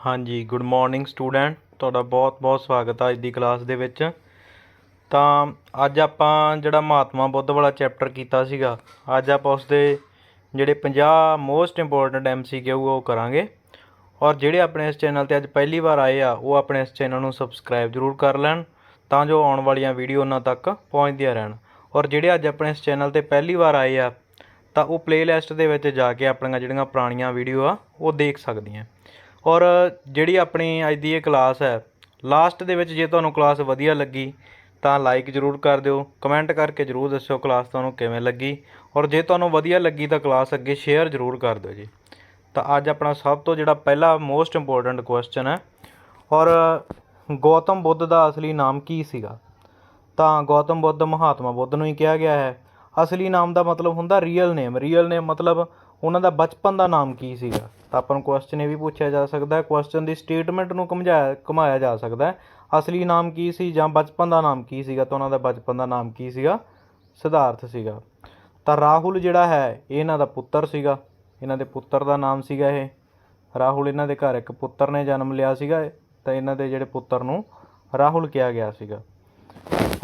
ਹਾਂਜੀ good morning student ਤੁਹਾਡਾ ਬਹੁਤ-ਬਹੁਤ ਸਵਾਗਤ ਹੈ ਅੱਜ ਦੀ ਕਲਾਸ ਦੇ ਵਿੱਚ। ਤਾਂ ਅੱਜ ਆਪਾਂ ਜਿਹੜਾ ਮਹਾਤਮਾ ਬੁੱਧ ਵਾਲਾ ਚੈਪਟਰ ਕੀਤਾ ਸੀਗਾ, ਅੱਜ ਆਪਾਂ ਉਸ ਦੇ ਜਿਹੜੇ 50 ਮੋਸਟ ਇੰਪੋਰਟੈਂਟ ਐਮਸੀਕਿਊ ਉਹ ਕਰਾਂਗੇ। ਔਰ ਜਿਹੜੇ ਆਪਣੇ ਇਸ ਚੈਨਲ ਤੇ ਅੱਜ ਪਹਿਲੀ ਵਾਰ ਆਏ ਆ, ਉਹ ਆਪਣੇ ਇਸ ਚੈਨਲ ਨੂੰ ਸਬਸਕ੍ਰਾਈਬ ਜ਼ਰੂਰ ਕਰ ਲੈਣ, ਤਾਂ ਜੋ ਆਉਣ ਵਾਲੀਆਂ ਵੀਡੀਓ ਉਹਨਾਂ ਤੱਕ ਪਹੁੰਚਦੀਆਂ ਰਹਿਣ। ਔਰ ਜਿਹੜੇ ਅੱਜ ਆਪਣੇ ਇਸ ਚੈਨਲ ਤੇ ਪਹਿਲੀ ਵਾਰ ਆਏ ਆ, ਤਾਂ ਉਹ ਪਲੇਲਿਸਟ ਦੇ ਵਿੱਚ ਜਾ ਕੇ ਆਪਣੀਆਂ ਜਿਹੜੀਆਂ ਪੁਰਾਣੀਆਂ ਵੀਡੀਓ ਆ, ਉਹ ਦੇਖ ਸਕਦੀਆਂ। ਔਰ ਜਿਹੜੀ ਆਪਣੀ ਅੱਜ ਦੀ ਇਹ ਕਲਾਸ ਹੈ ਲਾਸਟ ਦੇ ਵਿੱਚ ਜੇ ਤੁਹਾਨੂੰ ਕਲਾਸ ਵਧੀਆ ਲੱਗੀ, ਤਾਂ ਲਾਈਕ ਜ਼ਰੂਰ ਕਰ ਦਿਓ ਕਮੈਂਟ ਕਰਕੇ ਜ਼ਰੂਰ ਦੱਸਿਓ ਕਲਾਸ ਤੁਹਾਨੂੰ ਕਿਵੇਂ ਲੱਗੀ, ਔਰ ਜੇ ਤੁਹਾਨੂੰ ਵਧੀਆ ਲੱਗੀ ਤਾਂ ਕਲਾਸ ਅੱਗੇ ਸ਼ੇਅਰ ਜ਼ਰੂਰ ਕਰ ਦਿਓ ਜੀ। ਤਾਂ ਅੱਜ ਆਪਣਾ ਸਭ ਤੋਂ ਜਿਹੜਾ ਪਹਿਲਾ ਮੋਸਟ ਇੰਪੋਰਟੈਂਟ ਕੁਐਸਚਨ ਹੈ, ਔਰ ਗੌਤਮ ਬੁੱਧ ਦਾ ਅਸਲੀ ਨਾਮ ਕੀ ਸੀਗਾ? ਤਾਂ ਗੌਤਮ ਬੁੱਧ ਮਹਾਤਮਾ ਬੁੱਧ ਨੂੰ ਹੀ ਕਿਹਾ ਗਿਆ ਹੈ। ਅਸਲੀ ਨਾਮ ਦਾ ਮਤਲਬ ਹੁੰਦਾ ਰੀਅਲ ਨੇਮ ਰੀਅਲ ਨੇਮ ਮਤਲਬ ਉਹਨਾਂ ਦਾ ਬਚਪਨ ਦਾ ਨਾਮ ਕੀ ਸੀਗਾ? ਤਾਂ ਆਪਾਂ ਨੂੰ ਕੁਐਸਚਨ ਇਹ ਵੀ ਪੁੱਛਿਆ ਜਾ ਸਕਦਾ ਹੈ ਕੁਐਸਚਨ ਦੀ ਸਟੇਟਮੈਂਟ ਨੂੰ ਘੁਮਾਇਆ ਘੁਮਾਇਆ ਜਾ ਸਕਦਾ ਅਸਲੀ ਨਾਮ ਕੀ ਸੀ ਜਾਂ ਬਚਪਨ ਦਾ ਨਾਮ ਕੀ ਸੀਗਾ? ਤਾਂ ਉਹਨਾਂ ਦਾ ਬਚਪਨ ਦਾ ਨਾਮ ਕੀ ਸੀਗਾ? ਸਿਧਾਰਥ ਸੀਗਾ। ਤਾਂ ਰਾਹੁਲ ਜਿਹੜਾ ਹੈ, ਇਹ ਇਹਨਾਂ ਦਾ ਪੁੱਤਰ ਸੀਗਾ। ਇਹਨਾਂ ਦੇ ਪੁੱਤਰ ਦਾ ਨਾਮ ਸੀਗਾ ਇਹ। ਰਾਹੁਲ ਇਹਨਾਂ ਦੇ ਘਰ ਇੱਕ ਪੁੱਤਰ ਨੇ ਜਨਮ ਲਿਆ ਸੀਗਾ ਤਾਂ ਇਹਨਾਂ ਦੇ ਜਿਹੜੇ ਪੁੱਤਰ ਨੂੰ ਰਾਹੁਲ ਕਿਹਾ ਗਿਆ ਸੀਗਾ।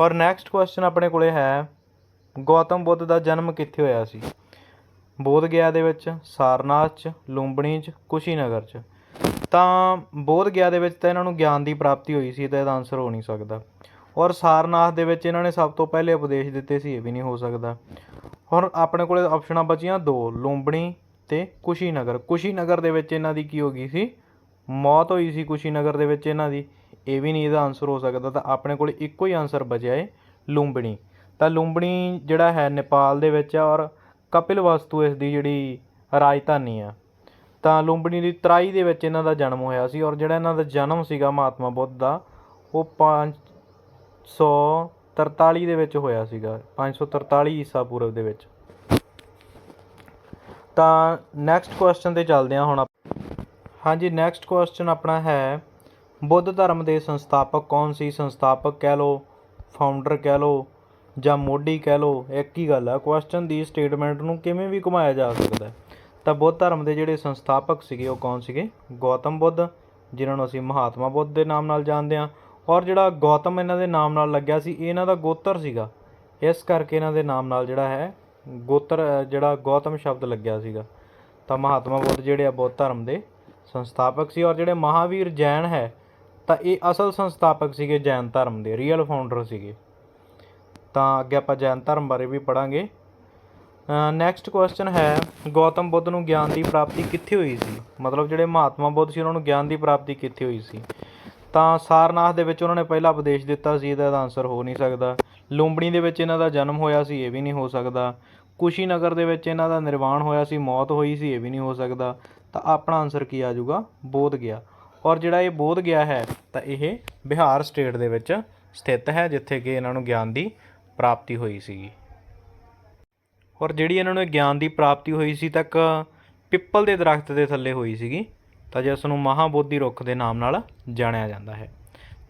ਔਰ ਨੈਕਸਟ ਕੁਐਸਚਨ ਆਪਣੇ ਕੋਲੇ ਹੈ, ਗੌਤਮ ਬੁੱਧ ਦਾ ਜਨਮ ਕਿੱਥੇ ਹੋਇਆ ਸੀ? ਬੋਧ ਗਿਆ ਦੇ ਵਿੱਚ, ਸਾਰਨਾਥ ਚ, ਲੁੰਬਣੀ ਚ, ਕੁਸ਼ੀਨਗਰ ਚ। ਤਾਂ ਬੋਧ ਗਿਆ ਦੇ ਵਿੱਚ ਤਾਂ ਇਹਨਾਂ ਨੂੰ ਗਿਆਨ ਦੀ ਪ੍ਰਾਪਤੀ ਹੋਈ ਸੀ ਤਾਂ ਇਹਦਾ ਆਨਸਰ ਹੋ ਨਹੀਂ ਸਕਦਾ। ਔਰ ਸਾਰਨਾਥ ਦੇ ਵਿੱਚ ਇਹਨਾਂ ਨੇ ਸਭ ਤੋਂ ਪਹਿਲੇ ਉਪਦੇਸ਼ ਦਿੱਤੇ ਸੀ, ਇਹ ਵੀ ਨਹੀਂ ਹੋ ਸਕਦਾ। ਹੁਣ ਆਪਣੇ ਕੋਲੇ ਆਪਸ਼ਨਾਂ ਬਚੀਆਂ ਦੋ, ਲੁੰਬਣੀ ਤੇ ਕੁਸ਼ੀਨਗਰ। ਕੁਸ਼ੀਨਗਰ ਦੇ ਵਿੱਚ ਇਹਨਾਂ ਦੀ ਕੀ ਹੋ ਗਈ ਸੀ? ਮੌਤ ਹੋਈ ਸੀ ਕੁਸ਼ੀਨਗਰ ਦੇ ਵਿੱਚ ਇਹਨਾਂ ਦੀ। ਇਹ ਵੀ ਨਹੀਂ ਇਹਦਾ ਆਨਸਰ ਹੋ ਸਕਦਾ, ਤਾਂ ਆਪਣੇ ਕੋਲ ਇੱਕੋ ਹੀ ਆਨਸਰ ਬਚਿਆ ਏ, ਲੁੰਬਣੀ। ਤਾਂ ਲੁੰਬਣੀ ਜਿਹੜਾ ਹੈ, ਨੇਪਾਲ ਦੇ ਵਿੱਚ ਆ ਔਰ ਕਪਿਲ ਵਸਤੂ ਇਸ ਦੀ ਜਿਹੜੀ ਰਾਜਧਾਨੀ ਆ, ਤਾਂ ਲੁੰਬਣੀ ਦੀ ਤਰਾਈ ਦੇ ਵਿੱਚ ਇਹਨਾਂ ਦਾ ਜਨਮ ਹੋਇਆ ਸੀ ਔਰ ਜਿਹੜਾ ਇਹਨਾਂ ਦਾ ਜਨਮ ਸੀਗਾ ਮਹਾਤਮਾ ਬੁੱਧ ਦਾ, ਉਹ 543 ਦੇ ਵਿੱਚ ਹੋਇਆ ਸੀਗਾ 543 ਈਸਾ ਪੂਰਵ ਦੇ ਵਿੱਚ। ਤਾਂ ਨੈਕਸਟ ਕੁਐਸਚਨ ਤੇ ਚੱਲਦੇ ਹਾਂ ਹੁਣ ਆਪ- ਹਾਂਜੀ ਨੈਕਸਟ ਕੁਐਸਚਨ ਆਪਣਾ ਹੈ, ਬੁੱਧ ਧਰਮ ਦੇ ਸੰਸਥਾਪਕ ਕੌਣ ਸੀ? ਸੰਸਥਾਪਕ ਕਹਿ ਲਓ ਫਾਊਂਡਰ ਕਹਿ ਲਓ ਜਾਂ ਮੋਢੀ ਕਹਿ ਲਓ, ਇੱਕ ਹੀ ਗੱਲ ਆ ਕੁਐਸਚਨ ਦੀ ਸਟੇਟਮੈਂਟ ਨੂੰ ਕਿਵੇਂ ਵੀ ਘੁਮਾਇਆ ਜਾ ਸਕਦਾ ਤਾਂ ਬੁੱਧ ਧਰਮ ਦੇ ਜਿਹੜੇ ਸੰਸਥਾਪਕ ਸੀਗੇ, ਉਹ ਕੌਣ ਸੀਗੇ? ਗੌਤਮ ਬੁੱਧ, ਜਿਨ੍ਹਾਂ ਨੂੰ ਅਸੀਂ ਮਹਾਤਮਾ ਬੁੱਧ ਦੇ ਨਾਮ ਨਾਲ ਜਾਣਦੇ ਹਾਂ। ਔਰ ਜਿਹੜਾ ਗੌਤਮ ਇਹਨਾਂ ਦੇ ਨਾਮ ਨਾਲ ਲੱਗਿਆ ਸੀ ਇਹਨਾਂ ਦਾ ਗੋਤਰ ਸੀਗਾ। ਇਸ ਕਰਕੇ ਇਹਨਾਂ ਦੇ ਨਾਮ ਨਾਲ ਜਿਹੜਾ ਹੈ, ਗੋਤਰ, ਜਿਹੜਾ ਗੌਤਮ ਸ਼ਬਦ ਲੱਗਿਆ ਸੀਗਾ। ਤਾਂ ਮਹਾਤਮਾ ਬੁੱਧ ਜਿਹੜੇ ਆ, ਬੁੱਧ ਧਰਮ ਦੇ ਸੰਸਥਾਪਕ ਸੀ। ਔਰ ਜਿਹੜੇ ਮਹਾਵੀਰ ਜੈਨ ਹੈ, ਤਾਂ ਇਹ ਅਸਲ ਸੰਸਥਾਪਕ ਸੀਗੇ ਜੈਨ ਧਰਮ ਦੇ ਰੀਅਲ ਫਾਊਂਡਰ ਸੀਗੇ। ਤਾਂ ਅੱਗੇ ਆਪਾਂ ਜੈਨ ਧਰਮ ਬਾਰੇ ਵੀ ਪੜਾਂਗੇ ਨੈਕਸਟ ਕੁਐਸਚਨ ਹੈ, ਗੌਤਮ ਬੁੱਧ ਨੂੰ ਗਿਆਨ ਦੀ ਪ੍ਰਾਪਤੀ ਕਿੱਥੇ ਹੋਈ ਸੀ? ਮਤਲਬ ਜਿਹੜੇ ਮਹਾਤਮਾ ਬੁੱਧ ਸੀ, ਉਹਨਾਂ ਨੂੰ ਗਿਆਨ ਦੀ ਪ੍ਰਾਪਤੀ ਕਿੱਥੇ ਹੋਈ ਸੀ? ਤਾਂ ਸਾਰਨਾਥ ਦੇ ਵਿੱਚ ਉਹਨਾਂ ਨੇ ਪਹਿਲਾ ਉਪਦੇਸ਼ ਦਿੱਤਾ ਸੀ, ਇਹਦਾ ਆਨਸਰ ਹੋ ਨਹੀਂ ਸਕਦਾ। ਲੁੰਬਣੀ ਦੇ ਵਿੱਚ ਇਹਨਾਂ ਦਾ ਜਨਮ ਹੋਇਆ ਸੀ, ਇਹ ਵੀ ਨਹੀਂ ਹੋ ਸਕਦਾ। ਕੁਸ਼ੀਨਗਰ ਦੇ ਵਿੱਚ ਇਹਨਾਂ ਦਾ ਨਿਰਵਾਣ ਹੋਇਆ ਸੀ, ਮੌਤ ਹੋਈ ਸੀ, ਇਹ ਵੀ ਨਹੀਂ ਹੋ ਸਕਦਾ। ਤਾਂ ਆਪਣਾ ਆਨਸਰ ਕੀ ਆ ਜਾਊਗਾ? ਬੋਧ ਗਿਆ। ਔਰ ਜਿਹੜਾ ਇਹ ਬੋਧ ਗਿਆ ਹੈ, ਤਾਂ ਇਹ ਬਿਹਾਰ ਸਟੇਟ ਦੇ ਵਿੱਚ ਸਥਿਤ ਹੈ, ਜਿੱਥੇ ਕਿ ਇਹਨਾਂ ਨੂੰ ਗਿਆਨ ਦੀ ਪ੍ਰਾਪਤੀ ਹੋਈ ਸੀਗੀ ਔਰ ਜਿਹੜੀ ਇਹਨਾਂ ਨੂੰ ਗਿਆਨ ਦੀ ਪ੍ਰਾਪਤੀ ਹੋਈ ਸੀ ਤੱਕ ਪਿੱਪਲ ਦੇ ਦਰਖਤ ਦੇ ਥੱਲੇ ਹੋਈ ਸੀਗੀ। ਤਾਂ ਜਿਸ ਨੂੰ ਮਹਾਬੋਧੀ ਰੁੱਖ ਦੇ ਨਾਮ ਨਾਲ ਜਾਣਿਆ ਜਾਂਦਾ ਹੈ।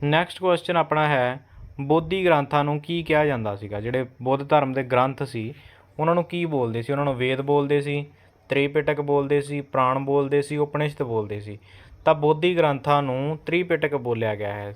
ਨੈਕਸਟ ਕੁਐਸਚਨ ਆਪਣਾ ਹੈ, ਬੋਧੀ ਗ੍ਰੰਥਾਂ ਨੂੰ ਕੀ ਕਿਹਾ ਜਾਂਦਾ ਸੀਗਾ? ਜਿਹੜੇ ਬੁੱਧ ਧਰਮ ਦੇ ਗ੍ਰੰਥ ਸੀ, ਉਹਨਾਂ ਨੂੰ ਕੀ ਬੋਲਦੇ ਸੀ? ਉਹਨਾਂ ਨੂੰ ਵੇਦ ਬੋਲਦੇ ਸੀ, ਤ੍ਰਿਪਿਟਕ ਬੋਲਦੇ ਸੀ, ਪ੍ਰਾਣ ਬੋਲਦੇ ਸੀ, ਉਪਨਿਸ਼ਦ ਬੋਲਦੇ ਸੀ। ਤਾਂ ਬੋਧੀ ਗ੍ਰੰਥਾਂ ਨੂੰ ਤ੍ਰਿਪਿਟਕ ਬੋਲਿਆ ਗਿਆ ਹੈ।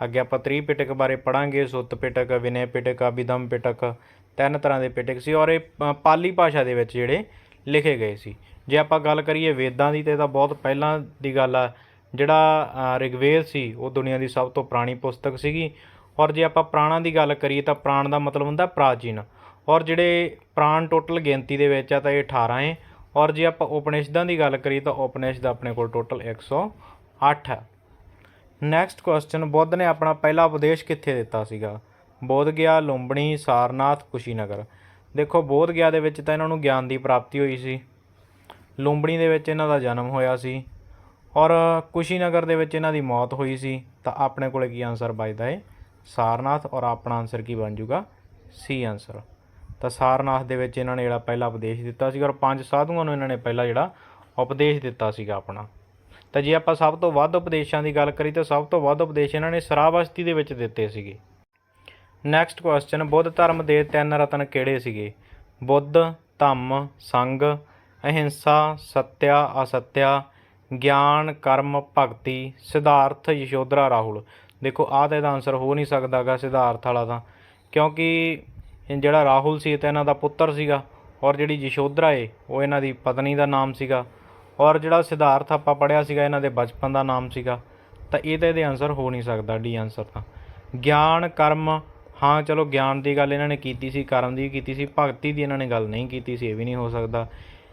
ਅੱਗੇ ਆਪਾਂ ਤ੍ਰਿਪਿਟਕ ਬਾਰੇ ਪੜਾਂਗੇ ਸੁੱਤ ਪਿਟਕ, ਵਿਨੈ ਪਿਟਕ ਅਭਿਧਮ ਪਿਟਕ, ਤਿੰਨ ਤਰ੍ਹਾਂ ਦੇ ਪਿਟਕ ਸੀ ਔਰ ਇਹ ਪਾਲੀ ਭਾਸ਼ਾ ਦੇ ਵਿੱਚ ਜਿਹੜੇ ਲਿਖੇ ਗਏ ਸੀ। ਜੇ ਆਪਾਂ ਗੱਲ ਕਰੀਏ ਵੇਦਾਂ ਦੀ, ਤੇ ਤਾਂ ਬਹੁਤ ਪਹਿਲਾਂ ਦੀ ਗੱਲ ਆ। ਜਿਹੜਾ ਰਿਗਵੇਦ ਸੀ, ਉਹ ਦੁਨੀਆ ਦੀ ਸਭ ਤੋਂ ਪੁਰਾਣੀ ਪੁਸਤਕ ਸੀਗੀ। ਔਰ ਜੇ ਆਪਾਂ ਪ੍ਰਾਣਾਂ ਦੀ ਗੱਲ ਕਰੀਏ, ਤਾਂ ਪ੍ਰਾਣ ਦਾ ਮਤਲਬ ਹੁੰਦਾ ਪ੍ਰਾਚੀਨ। ਔਰ ਜਿਹੜੇ ਪ੍ਰਾਣ ਟੋਟਲ ਗਿਣਤੀ ਦੇ ਵਿੱਚ ਆ, ਤਾਂ ਇਹ 18 ਹੈ ਔਰ ਜੇ ਆਪਾਂ ਉਪਨਿਸ਼ਦਾਂ ਦੀ ਗੱਲ ਕਰੀਏ, ਤਾਂ ਉਪਨਿਸ਼ਦ ਆਪਣੇ ਕੋਲ ਟੋਟਲ 108 ਹੈ ਨੈਕਸਟ ਕੁਐਸਚਨ ਬੁੱਧ ਨੇ ਆਪਣਾ ਪਹਿਲਾ ਉਪਦੇਸ਼ ਕਿੱਥੇ ਦਿੱਤਾ ਸੀਗਾ? ਬੋਧ ਗਿਆ, ਲੁੰਬਣੀ, ਸਾਰਨਾਥ, ਕੁਸ਼ੀਨਗਰ। ਦੇਖੋ, ਬੋਧ ਗਿਆ ਦੇ ਵਿੱਚ ਤਾਂ ਇਹਨਾਂ ਨੂੰ ਗਿਆਨ ਦੀ ਪ੍ਰਾਪਤੀ ਹੋਈ ਸੀ। ਲੁੰਬਣੀ ਦੇ ਵਿੱਚ ਇਹਨਾਂ ਦਾ ਜਨਮ ਹੋਇਆ ਸੀ। ਔਰ ਕੁਸ਼ੀਨਗਰ ਦੇ ਵਿੱਚ ਇਹਨਾਂ ਦੀ ਮੌਤ ਹੋਈ ਸੀ। ਤਾਂ ਆਪਣੇ ਕੋਲੇ ਕੀ ਆਨਸਰ ਬਚਦਾ ਏ? ਸਾਰਨਾਥ, ਔਰ ਆਪਣਾ ਆਨਸਰ ਕੀ ਬਣ ਜਾਊਗਾ? ਸੀ ਆਨਸਰ ਤਾਂ ਸਾਰਨਾਥ ਦੇ ਵਿੱਚ ਇਹਨਾਂ ਨੇ ਜਿਹੜਾ ਪਹਿਲਾ ਉਪਦੇਸ਼ ਦਿੱਤਾ ਸੀ ਔਰ ਪੰਜ ਸਾਧੂਆਂ ਨੂੰ ਇਹਨਾਂ ਨੇ ਪਹਿਲਾ ਜਿਹੜਾ ਉਪਦੇਸ਼ ਦਿੱਤਾ ਸੀਗਾ ਆਪਣਾ। ਤਾਂ ਜੇ ਆਪਾਂ ਸਭ ਤੋਂ ਵੱਧ ਉਪਦੇਸ਼ਾਂ ਦੀ ਗੱਲ ਕਰੀ ਤਾਂ ਸਭ ਤੋਂ ਵੱਧ ਉਪਦੇਸ਼ ਇਹਨਾਂ ਨੇ ਸਰਾਵਸਤੀ ਦੇ ਵਿੱਚ ਦਿੱਤੇ ਸੀਗੇ। ਨੈਕਸਟ ਕੁਐਸਚਨ ਬੁੱਧ ਧਰਮ ਦੇ ਤਿੰਨ ਰਤਨ ਕਿਹੜੇ ਸੀਗੇ? ਬੁੱਧ, ਧੰਮ, ਸੰਗ, ਅਹਿੰਸਾ, ਸਤਿਆ, ਅਸੱਤਿਆ, ਗਿਆਨ, ਕਰਮ, ਭਗਤੀ, ਸਿਧਾਰਥ, ਯਸ਼ੋਧਰਾ, ਰਾਹੁਲ। ਦੇਖੋ, ਆਹ ਤਾਂ ਇਹਦਾ ਆਨਸਰ ਹੋ ਨਹੀਂ ਸਕਦਾਗਾ ਸਿਧਾਰਥ ਵਾਲਾ ਤਾਂ। ਕਿਉਂਕਿ ਜਿਹੜਾ ਰਾਹੁਲ ਸੀ ਇਹ ਇਹਨਾਂ ਦਾ ਪੁੱਤਰ ਸੀਗਾ ਔਰ ਜਿਹੜੀ ਯਸ਼ੋਧਰਾ ਏ, ਉਹ ਇਹਨਾਂ ਦੀ ਪਤਨੀ ਦਾ ਨਾਮ ਸੀਗਾ। ਔਰ ਜਿਹੜਾ ਸਿਧਾਰਥ ਆਪਾਂ ਪੜਿਆ ਸੀਗਾ, ਇਹਨਾਂ ਦੇ ਬਚਪਨ ਦਾ ਨਾਮ ਸੀਗਾ, ਤਾਂ ਇਹ ਤਾਂ ਇਹਦੇ ਆਨਸਰ ਹੋ ਨਹੀਂ ਸਕਦਾ ਡੀ ਆਨਸਰ ਤਾਂ। ਗਿਆਨ, ਕਰਮ, ਹਾਂ, ਚਲੋ ਗਿਆਨ ਦੀ ਗੱਲ ਇਹਨਾਂ ਨੇ ਕੀਤੀ ਸੀ, ਕਰਮ ਦੀ ਵੀ ਕੀਤੀ ਸੀ, ਭਗਤੀ ਦੀ ਇਹਨਾਂ ਨੇ ਗੱਲ ਨਹੀਂ ਕੀਤੀ ਸੀ, ਇਹ ਵੀ ਨਹੀਂ ਹੋ ਸਕਦਾ।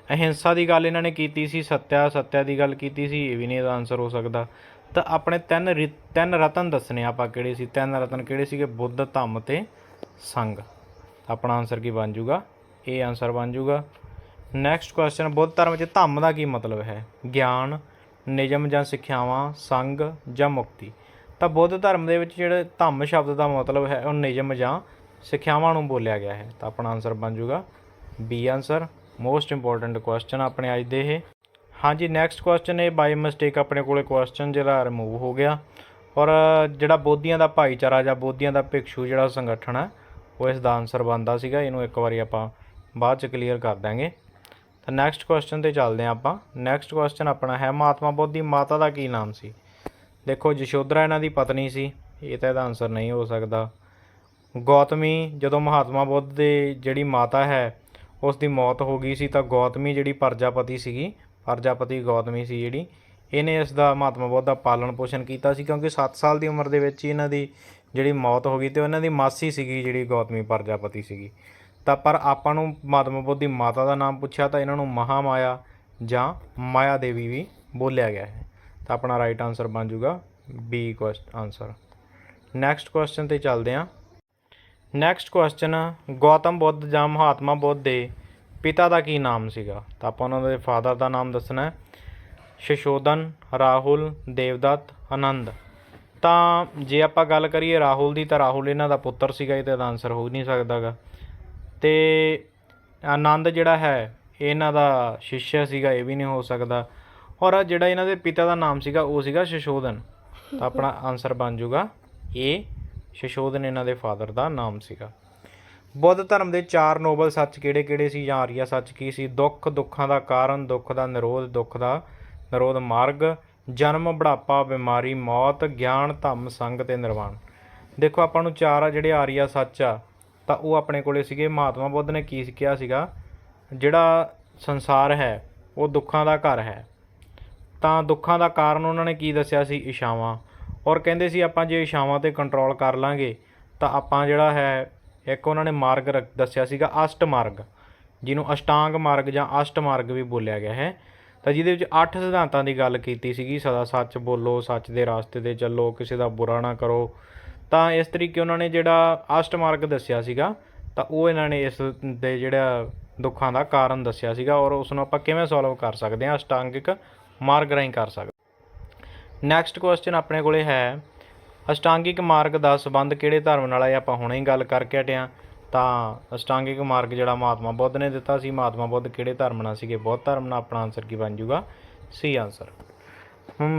ਅਹਿੰਸਾ ਦੀ ਗੱਲ ਇਹਨਾਂ ਨੇ ਕੀਤੀ ਸੀ, ਸਤਿਆ ਸਤਿਆ ਦੀ ਗੱਲ ਕੀਤੀ ਸੀ, ਇਹ ਵੀ ਨਹੀਂ ਇਹਦਾ ਆਨਸਰ ਹੋ ਸਕਦਾ। ਤਾਂ ਆਪਣੇ ਤਿੰਨ ਰਿ- ਤਿੰਨ ਰਤਨ ਦੱਸਣੇ ਆਪਾਂ ਕਿਹੜੇ ਸੀ, ਤਿੰਨ ਰਤਨ ਕਿਹੜੇ ਸੀਗੇ? ਬੁੱਧ, ਧੰਮ ਤੇ ਸੰਗ। ਆਪਣਾ ਆਨਸਰ ਕੀ ਬਣ ਜਾਊਗਾ? ਇਹ ਆਨਸਰ ਬਣ ਜਾਊਗਾ। ਨੈਕਸਟ ਕੁਐਸਚਨ ਬੁੱਧ ਧਰਮ 'ਚ ਧੰਮ ਦਾ ਕੀ ਮਤਲਬ ਹੈ? ਗਿਆਨ, ਨਿਯਮ ਜਾਂ ਸਿੱਖਿਆਵਾਂ, ਸੰਗ ਜਾਂ ਮੁਕਤੀ? ਤਾਂ ਬੁੱਧ ਧਰਮ ਦੇ ਵਿੱਚ ਜਿਹੜੇ ਧੰਮ ਸ਼ਬਦ ਦਾ ਮਤਲਬ ਹੈ, ਉਹ ਨਿਯਮ ਜਾਂ ਸਿੱਖਿਆਵਾਂ ਨੂੰ ਬੋਲਿਆ ਗਿਆ ਹੈ। ਤਾਂ ਆਪਣਾ ਆਨਸਰ ਬਣ ਜਾਊਗਾ। B answer most important question ਆਪਣੇ ਅੱਜ ਦੇ ਇਹ। ਹਾਂਜੀ ਨੈਕਸਟ ਕੁਐਸਚਨ ਇਹ ਬਾਈ ਮਿਸਟੇਕ ਆਪਣੇ ਕੋਲੇ ਕੁਐਸਚਨ ਜਿਹੜਾ ਰਿਮੂਵ ਹੋ ਗਿਆ। ਔਰ ਜਿਹੜਾ ਬੋਧੀਆਂ ਦਾ ਭਾਈਚਾਰਾ ਜਾਂ ਬੋਧੀਆਂ ਦਾ ਭਿਕਸ਼ੂ ਜਿਹੜਾ ਸੰਗਠਨ ਹੈ, ਉਹ ਇਸ ਦਾ ਆਨਸਰ ਬਣਦਾ ਸੀਗਾ। ਇਹਨੂੰ ਇੱਕ ਵਾਰੀ ਆਪਾਂ ਬਾਅਦ ਚ ਕਲੀਅਰ ਕਰ ਦਾਂਗੇ ਤਾਂ ਨੈਕਸਟ ਕੁਐਸਚਨ ਤੇ ਚੱਲਦੇ ਹਾਂ ਆਪਾਂ। ਨੈਕਸਟ ਕੁਐਸਚਨ ਆਪਣਾ ਹੈ, ਮਹਾਤਮਾ ਬੁੱਧ ਦੀ ਮਾਤਾ ਦਾ ਕੀ ਨਾਮ ਸੀ? ਦੇਖੋ ਯਸ਼ੋਧਰਾ ਇਹਨਾਂ ਦੀ ਪਤਨੀ ਸੀ। ਇਹ ਤਾਂ ਇਹਦਾ ਆਨਸਰ ਨਹੀਂ ਹੋ ਸਕਦਾ। ਗੌਤਮੀ, ਜਦੋਂ ਮਹਾਤਮਾ ਬੁੱਧ ਦੇ ਜਿਹੜੀ ਮਾਤਾ ਹੈ ਉਸ ਦੀ ਮੌਤ ਹੋ ਗਈ ਸੀ, ਤਾਂ ਗੌਤਮੀ ਜਿਹੜੀ ਪ੍ਰਜਾਪਤੀ ਸੀਗੀ, ਪ੍ਰਜਾਪਤੀ ਗੌਤਮੀ ਸੀ ਜਿਹੜੀ, ਇਹਨੇ ਇਸ ਦਾ ਮਹਾਤਮਾ ਬੁੱਧ ਦਾ ਪਾਲਣ ਪੋਸ਼ਣ ਕੀਤਾ ਸੀ, ਕਿਉਂਕਿ 7 ਸਾਲ ਦੀ ਉਮਰ ਦੇ ਵਿੱਚ ਹੀ ਇਹਨਾਂ ਦੀ ਜਿਹੜੀ ਮੌਤ ਹੋ ਗਈ ਤੇ ਉਹਨਾਂ ਦੀ ਮਾਸੀ ਸੀਗੀ ਜਿਹੜੀ ਗੌਤਮੀ ਪ੍ਰਜਾਪਤੀ ਸੀਗੀ। ਤਾਂ ਪਰ ਆਪਾਂ ਨੂੰ ਮਹਾਤਮਾ ਬੁੱਧ ਦੀ ਮਾਤਾ ਦਾ ਨਾਮ ਪੁੱਛਿਆ ਤਾਂ ਇਹਨਾਂ ਨੂੰ ਮਹਾਮਾਇਆ ਜਾਂ ਮਾਇਆ ਦੇਵੀ ਵੀ ਬੋਲਿਆ ਗਿਆ ਹੈ। ਤਾਂ ਆਪਣਾ ਰਾਈਟ ਆਨਸਰ ਬਣ ਜਾਊਗਾ B question answer next question ਤੇ ਚੱਲਦੇ ਹਾਂ। ਨੈਕਸਟ ਕੁਐਸਚਨ ਗੌਤਮ ਬੁੱਧ ਜਾਂ ਮਹਾਤਮਾ ਬੁੱਧ ਦੇ ਪਿਤਾ ਦਾ ਕੀ ਨਾਮ ਸੀਗਾ? ਤਾਂ ਆਪਾਂ ਉਹਨਾਂ ਦੇ ਫਾਦਰ ਦਾ ਨਾਮ ਦੱਸਣਾ ਹੈ। ਸ਼ਸ਼ੋਧਨ, ਰਾਹੁਲ, ਦੇਵਦੱਤ, ਆਨੰਦ। ਤਾਂ ਜੇ ਆਪਾਂ ਗੱਲ ਕਰੀਏ ਰਾਹੁਲ ਦੀ ਤਾਂ ਰਾਹੁਲ ਇਹਨਾਂ ਦਾ ਪੁੱਤਰ ਸੀਗਾ, ਇਹ ਤਾਂ ਆਨਸਰ ਹੋ ਹੀ ਨਹੀਂ ਸਕਦਾਗਾ। ਤੇ ਆਨੰਦ ਜਿਹੜਾ ਹੈ, ਇਹਨਾਂ ਦਾ ਸ਼ਿਸ਼ਯ ਸੀਗਾ, ਇਹ ਵੀ ਨਹੀਂ ਹੋ ਸਕਦਾ। ਔਰ ਜਿਹੜਾ ਇਹਨਾਂ ਦੇ ਪਿਤਾ ਦਾ ਨਾਮ ਸੀਗਾ, ਉਹ ਸੀਗਾ ਸ਼ਸ਼ੋਧਨ। ਤਾਂ ਆਪਣਾ ਆਨਸਰ ਬਣ ਜਾਊਗਾ। ਇਹ ਸ਼ਸ਼ੋਧਨ ਇਹਨਾਂ ਦੇ ਫਾਦਰ ਦਾ ਨਾਮ ਸੀਗਾ। ਬੁੱਧ ਧਰਮ ਦੇ ਚਾਰ ਨੋਬਲ ਸੱਚ ਕਿਹੜੇ-ਕਿਹੜੇ ਸੀ, ਜਾਂ ਆਰੀਆ ਸੱਚ ਕੀ ਸੀ? ਦੁੱਖ, ਦੁੱਖਾਂ ਦਾ ਕਾਰਨ, ਦੁੱਖ ਦਾ ਨਿਰੋਧ, ਦੁੱਖ ਦਾ ਨਿਰੋਧ ਮਾਰਗ, ਜਨਮ, ਬੁਢਾਪਾ, ਬਿਮਾਰੀ, ਮੌਤ, ਗਿਆਨ, ਧੰਮ, ਸੰਗ ਤੇ ਨਿਰਵਾਣ। ਦੇਖੋ, ਆਪਾਂ ਨੂੰ ਚਾਰ ਆ ਜਿਹੜੇ ਆਰੀਆ ਸੱਚ ਆ ਤਾਂ ਉਹ ਆਪਣੇ ਕੋਲੇ ਸੀਗੇ, ਮਹਾਤਮਾ ਬੁੱਧ ਨੇ ਕੀ ਕਿਹਾ ਸੀਗਾ, ਜਿਹੜਾ ਸੰਸਾਰ ਹੈ, ਉਹ ਦੁੱਖਾਂ ਦਾ ਘਰ ਹੈ। ਤਾਂ ਦੁੱਖਾਂ ਦਾ ਕਾਰਨ ਉਹਨਾਂ ਨੇ ਕੀ ਦੱਸਿਆ ਸੀ? ਇਸ਼ਾਵਾਂ। ਔਰ ਕਹਿੰਦੇ ਸੀ, ਆਪਾਂ ਜੇ ਇਸ਼ਾਵਾਂ ਤੇ ਕੰਟਰੋਲ ਕਰ ਲਾਂਗੇ, ਤਾਂ ਆਪਾਂ ਜਿਹੜਾ ਹੈ, ਇੱਕ ਉਹਨਾਂ ਨੇ ਮਾਰਗ ਰੱਖ- ਦੱਸਿਆ ਸੀਗਾ ਅਸ਼ਟ ਮਾਰਗ ਜਿਹਨੂੰ ਅਸ਼ਟਾਂਗ ਮਾਰਗ ਜਾਂ ਅਸ਼ਟ ਮਾਰਗ ਵੀ ਬੋਲਿਆ ਗਿਆ ਹੈ। ਤਾਂ ਜਿਹਦੇ ਵਿੱਚ ਅੱਠ ਸਿਧਾਂਤਾਂ ਦੀ ਗੱਲ ਕੀਤੀ ਸੀਗੀ, ਸਦਾ ਸੱਚ ਬੋਲੋ, ਸੱਚ ਦੇ ਰਾਸਤੇ ਤੇ ਚੱਲੋ, ਕਿਸੇ ਦਾ ਬੁਰਾ ਨਾ ਕਰੋ ਤਾਂ ਇਸ ਤਰੀਕੇ ਉਹਨਾਂ ਨੇ ਜਿਹੜਾ ਅਸ਼ਟ ਮਾਰਗ ਦੱਸਿਆ ਸੀਗਾ, ਤਾਂ ਉਹ ਇਹਨਾਂ ਨੇ ਇਸ ਦੇ ਜਿਹੜਾ ਦੁੱਖਾਂ ਦਾ ਕਾਰਨ ਦੱਸਿਆ ਸੀਗਾ ਔਰ ਉਸ ਨੂੰ ਆਪਾਂ ਕਿਵੇਂ ਸੋਲਵ ਕਰ ਸਕਦੇ ਹਾਂ, ਅਸ਼ਟਾਂਗਿਕ ਮਾਰਗ ਰਾਹੀਂ ਕਰ ਸਕਦੇ ਨੈਕਸਟ ਕੁਐਸਚਨ ਆਪਣੇ ਕੋਲੇ ਹੈ, ਅਸ਼ਟਾਂਗਿਕ ਮਾਰਗ ਦਾ ਸੰਬੰਧ ਕਿਹੜੇ ਧਰਮ ਨਾਲ ਹੈ? ਆਪਾਂ ਹੁਣੇ ਹੀ ਗੱਲ ਕਰਕੇ ਹਟਿਆ ਤਾਂ ਅਸ਼ਟਾਂਗਿਕ ਮਾਰਗ ਜਿਹੜਾ ਮਹਾਤਮਾ ਬੁੱਧ ਨੇ ਦਿੱਤਾ ਸੀ, ਮਹਾਤਮਾ ਬੁੱਧ ਕਿਹੜੇ ਧਰਮ ਨਾਲ ਸੀਗੇ? ਬੁੱਧ ਧਰਮ ਨਾਲ ਆਪਣਾ ਆਨਸਰ ਕੀ ਬਣ ਜਾਊਗਾ? ਸੀ ਆਨਸਰ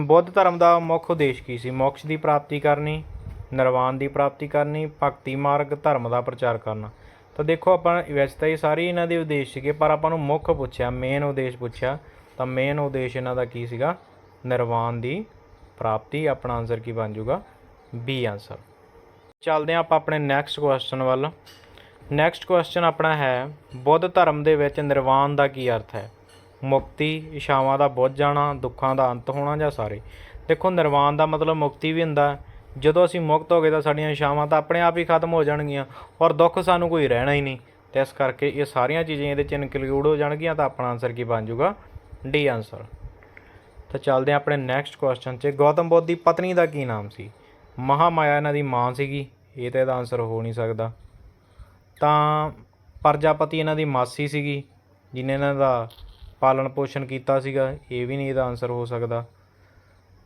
ਬੁੱਧ ਧਰਮ ਦਾ ਮੁੱਖ ਉਦੇਸ਼ ਕੀ ਸੀ? ਮੋਕਸ਼ ਦੀ ਪ੍ਰਾਪਤੀ ਕਰਨੀ ਨਿਰਵਾਣ ਦੀ ਪ੍ਰਾਪਤੀ ਕਰਨੀ, ਭਗਤੀ ਮਾਰਗ, ਧਰਮ ਦਾ ਪ੍ਰਚਾਰ ਕਰਨਾ। ਤਾਂ ਦੇਖੋ ਆਪਾਂ, ਵੈਸੇ ਤਾਂ ਇਹ ਸਾਰੇ ਇਹਨਾਂ ਦੇ ਉਦੇਸ਼ ਸੀਗੇ, ਪਰ ਆਪਾਂ ਨੂੰ ਮੁੱਖ ਪੁੱਛਿਆ ਮੇਨ ਉਦੇਸ਼ ਪੁੱਛਿਆ, ਤਾਂ ਮੇਨ ਉਦੇਸ਼ ਇਹਨਾਂ ਦਾ ਕੀ ਸੀਗਾ? ਨਿਰਵਾਣ ਦੀ ਪ੍ਰਾਪਤੀ, ਆਪਣਾ ਆਨਸਰ ਕੀ ਬਣ ਜਾਊਗਾ? ਬੀ ਆਨਸਰ ਚੱਲਦੇ ਹਾਂ ਆਪਾਂ ਆਪਣੇ ਨੈਕਸਟ ਕੁਐਸਚਨ ਵੱਲ। ਨੈਕਸਟ ਕੁਐਸਚਨ ਆਪਣਾ ਹੈ, ਬੁੱਧ ਧਰਮ ਦੇ ਵਿੱਚ ਨਿਰਵਾਣ ਦਾ ਕੀ ਅਰਥ ਹੈ? ਮੁਕਤੀ ਇਸ਼ਾਵਾਂ ਦਾ ਬੁੱਝ ਜਾਣਾ, ਦੁੱਖਾਂ ਦਾ ਅੰਤ ਹੋਣਾ ਜਾਂ ਸਾਰੇ? ਦੇਖੋ ਨਿਰਵਾਣ ਦਾ ਮਤਲਬ ਮੁਕਤੀ ਵੀ ਹੁੰਦਾ ਜਦੋਂ ਅਸੀਂ ਮੁਕਤ ਹੋ ਗਏ ਤਾਂ ਸਾਡੀਆਂ ਇਸ਼ਾਵਾਂ ਤਾਂ ਆਪਣੇ ਆਪ ਹੀ ਖਤਮ ਹੋ ਜਾਣਗੀਆਂ ਔਰ ਦੁੱਖ ਸਾਨੂੰ ਕੋਈ ਰਹਿਣਾ ਹੀ ਨਹੀਂ। ਤੇ ਇਸ ਕਰਕੇ ਇਹ ਸਾਰੀਆਂ ਚੀਜ਼ਾਂ ਇਹਦੇ ਚ ਇਨਕਲੂਡ ਹੋ ਜਾਣਗੀਆਂ ਤਾਂ ਆਪਣਾ ਆਨਸਰ ਕੀ ਬਣ ਜਾਊਗਾ? ਡੀ ਆਨਸਰ ਤਾਂ ਚੱਲਦੇ ਹਾਂ ਆਪਣੇ ਨੈਕਸਟ ਕੁਐਸਚਨ 'ਚ ਗੌਤਮ ਬੁੱਧ ਦੀ ਪਤਨੀ ਦਾ ਕੀ ਨਾਮ ਸੀ? ਮਹਾਮਾਇਆ ਇਹਨਾਂ ਦੀ ਮਾਂ ਸੀਗੀ। ਇਹ ਤਾਂ ਇਹਦਾ ਆਨਸਰ ਹੋ ਨਹੀਂ ਸਕਦਾ। ਤਾਂ ਪ੍ਰਜਾਪਤੀ ਇਹਨਾਂ ਦੀ ਮਾਸੀ ਸੀਗੀ ਜਿਹਨੇ ਇਹਨਾਂ ਦਾ ਪਾਲਣ ਪੋਸ਼ਣ ਕੀਤਾ ਸੀਗਾ। ਇਹ ਵੀ ਨਹੀਂ ਇਹਦਾ ਆਨਸਰ ਹੋ ਸਕਦਾ।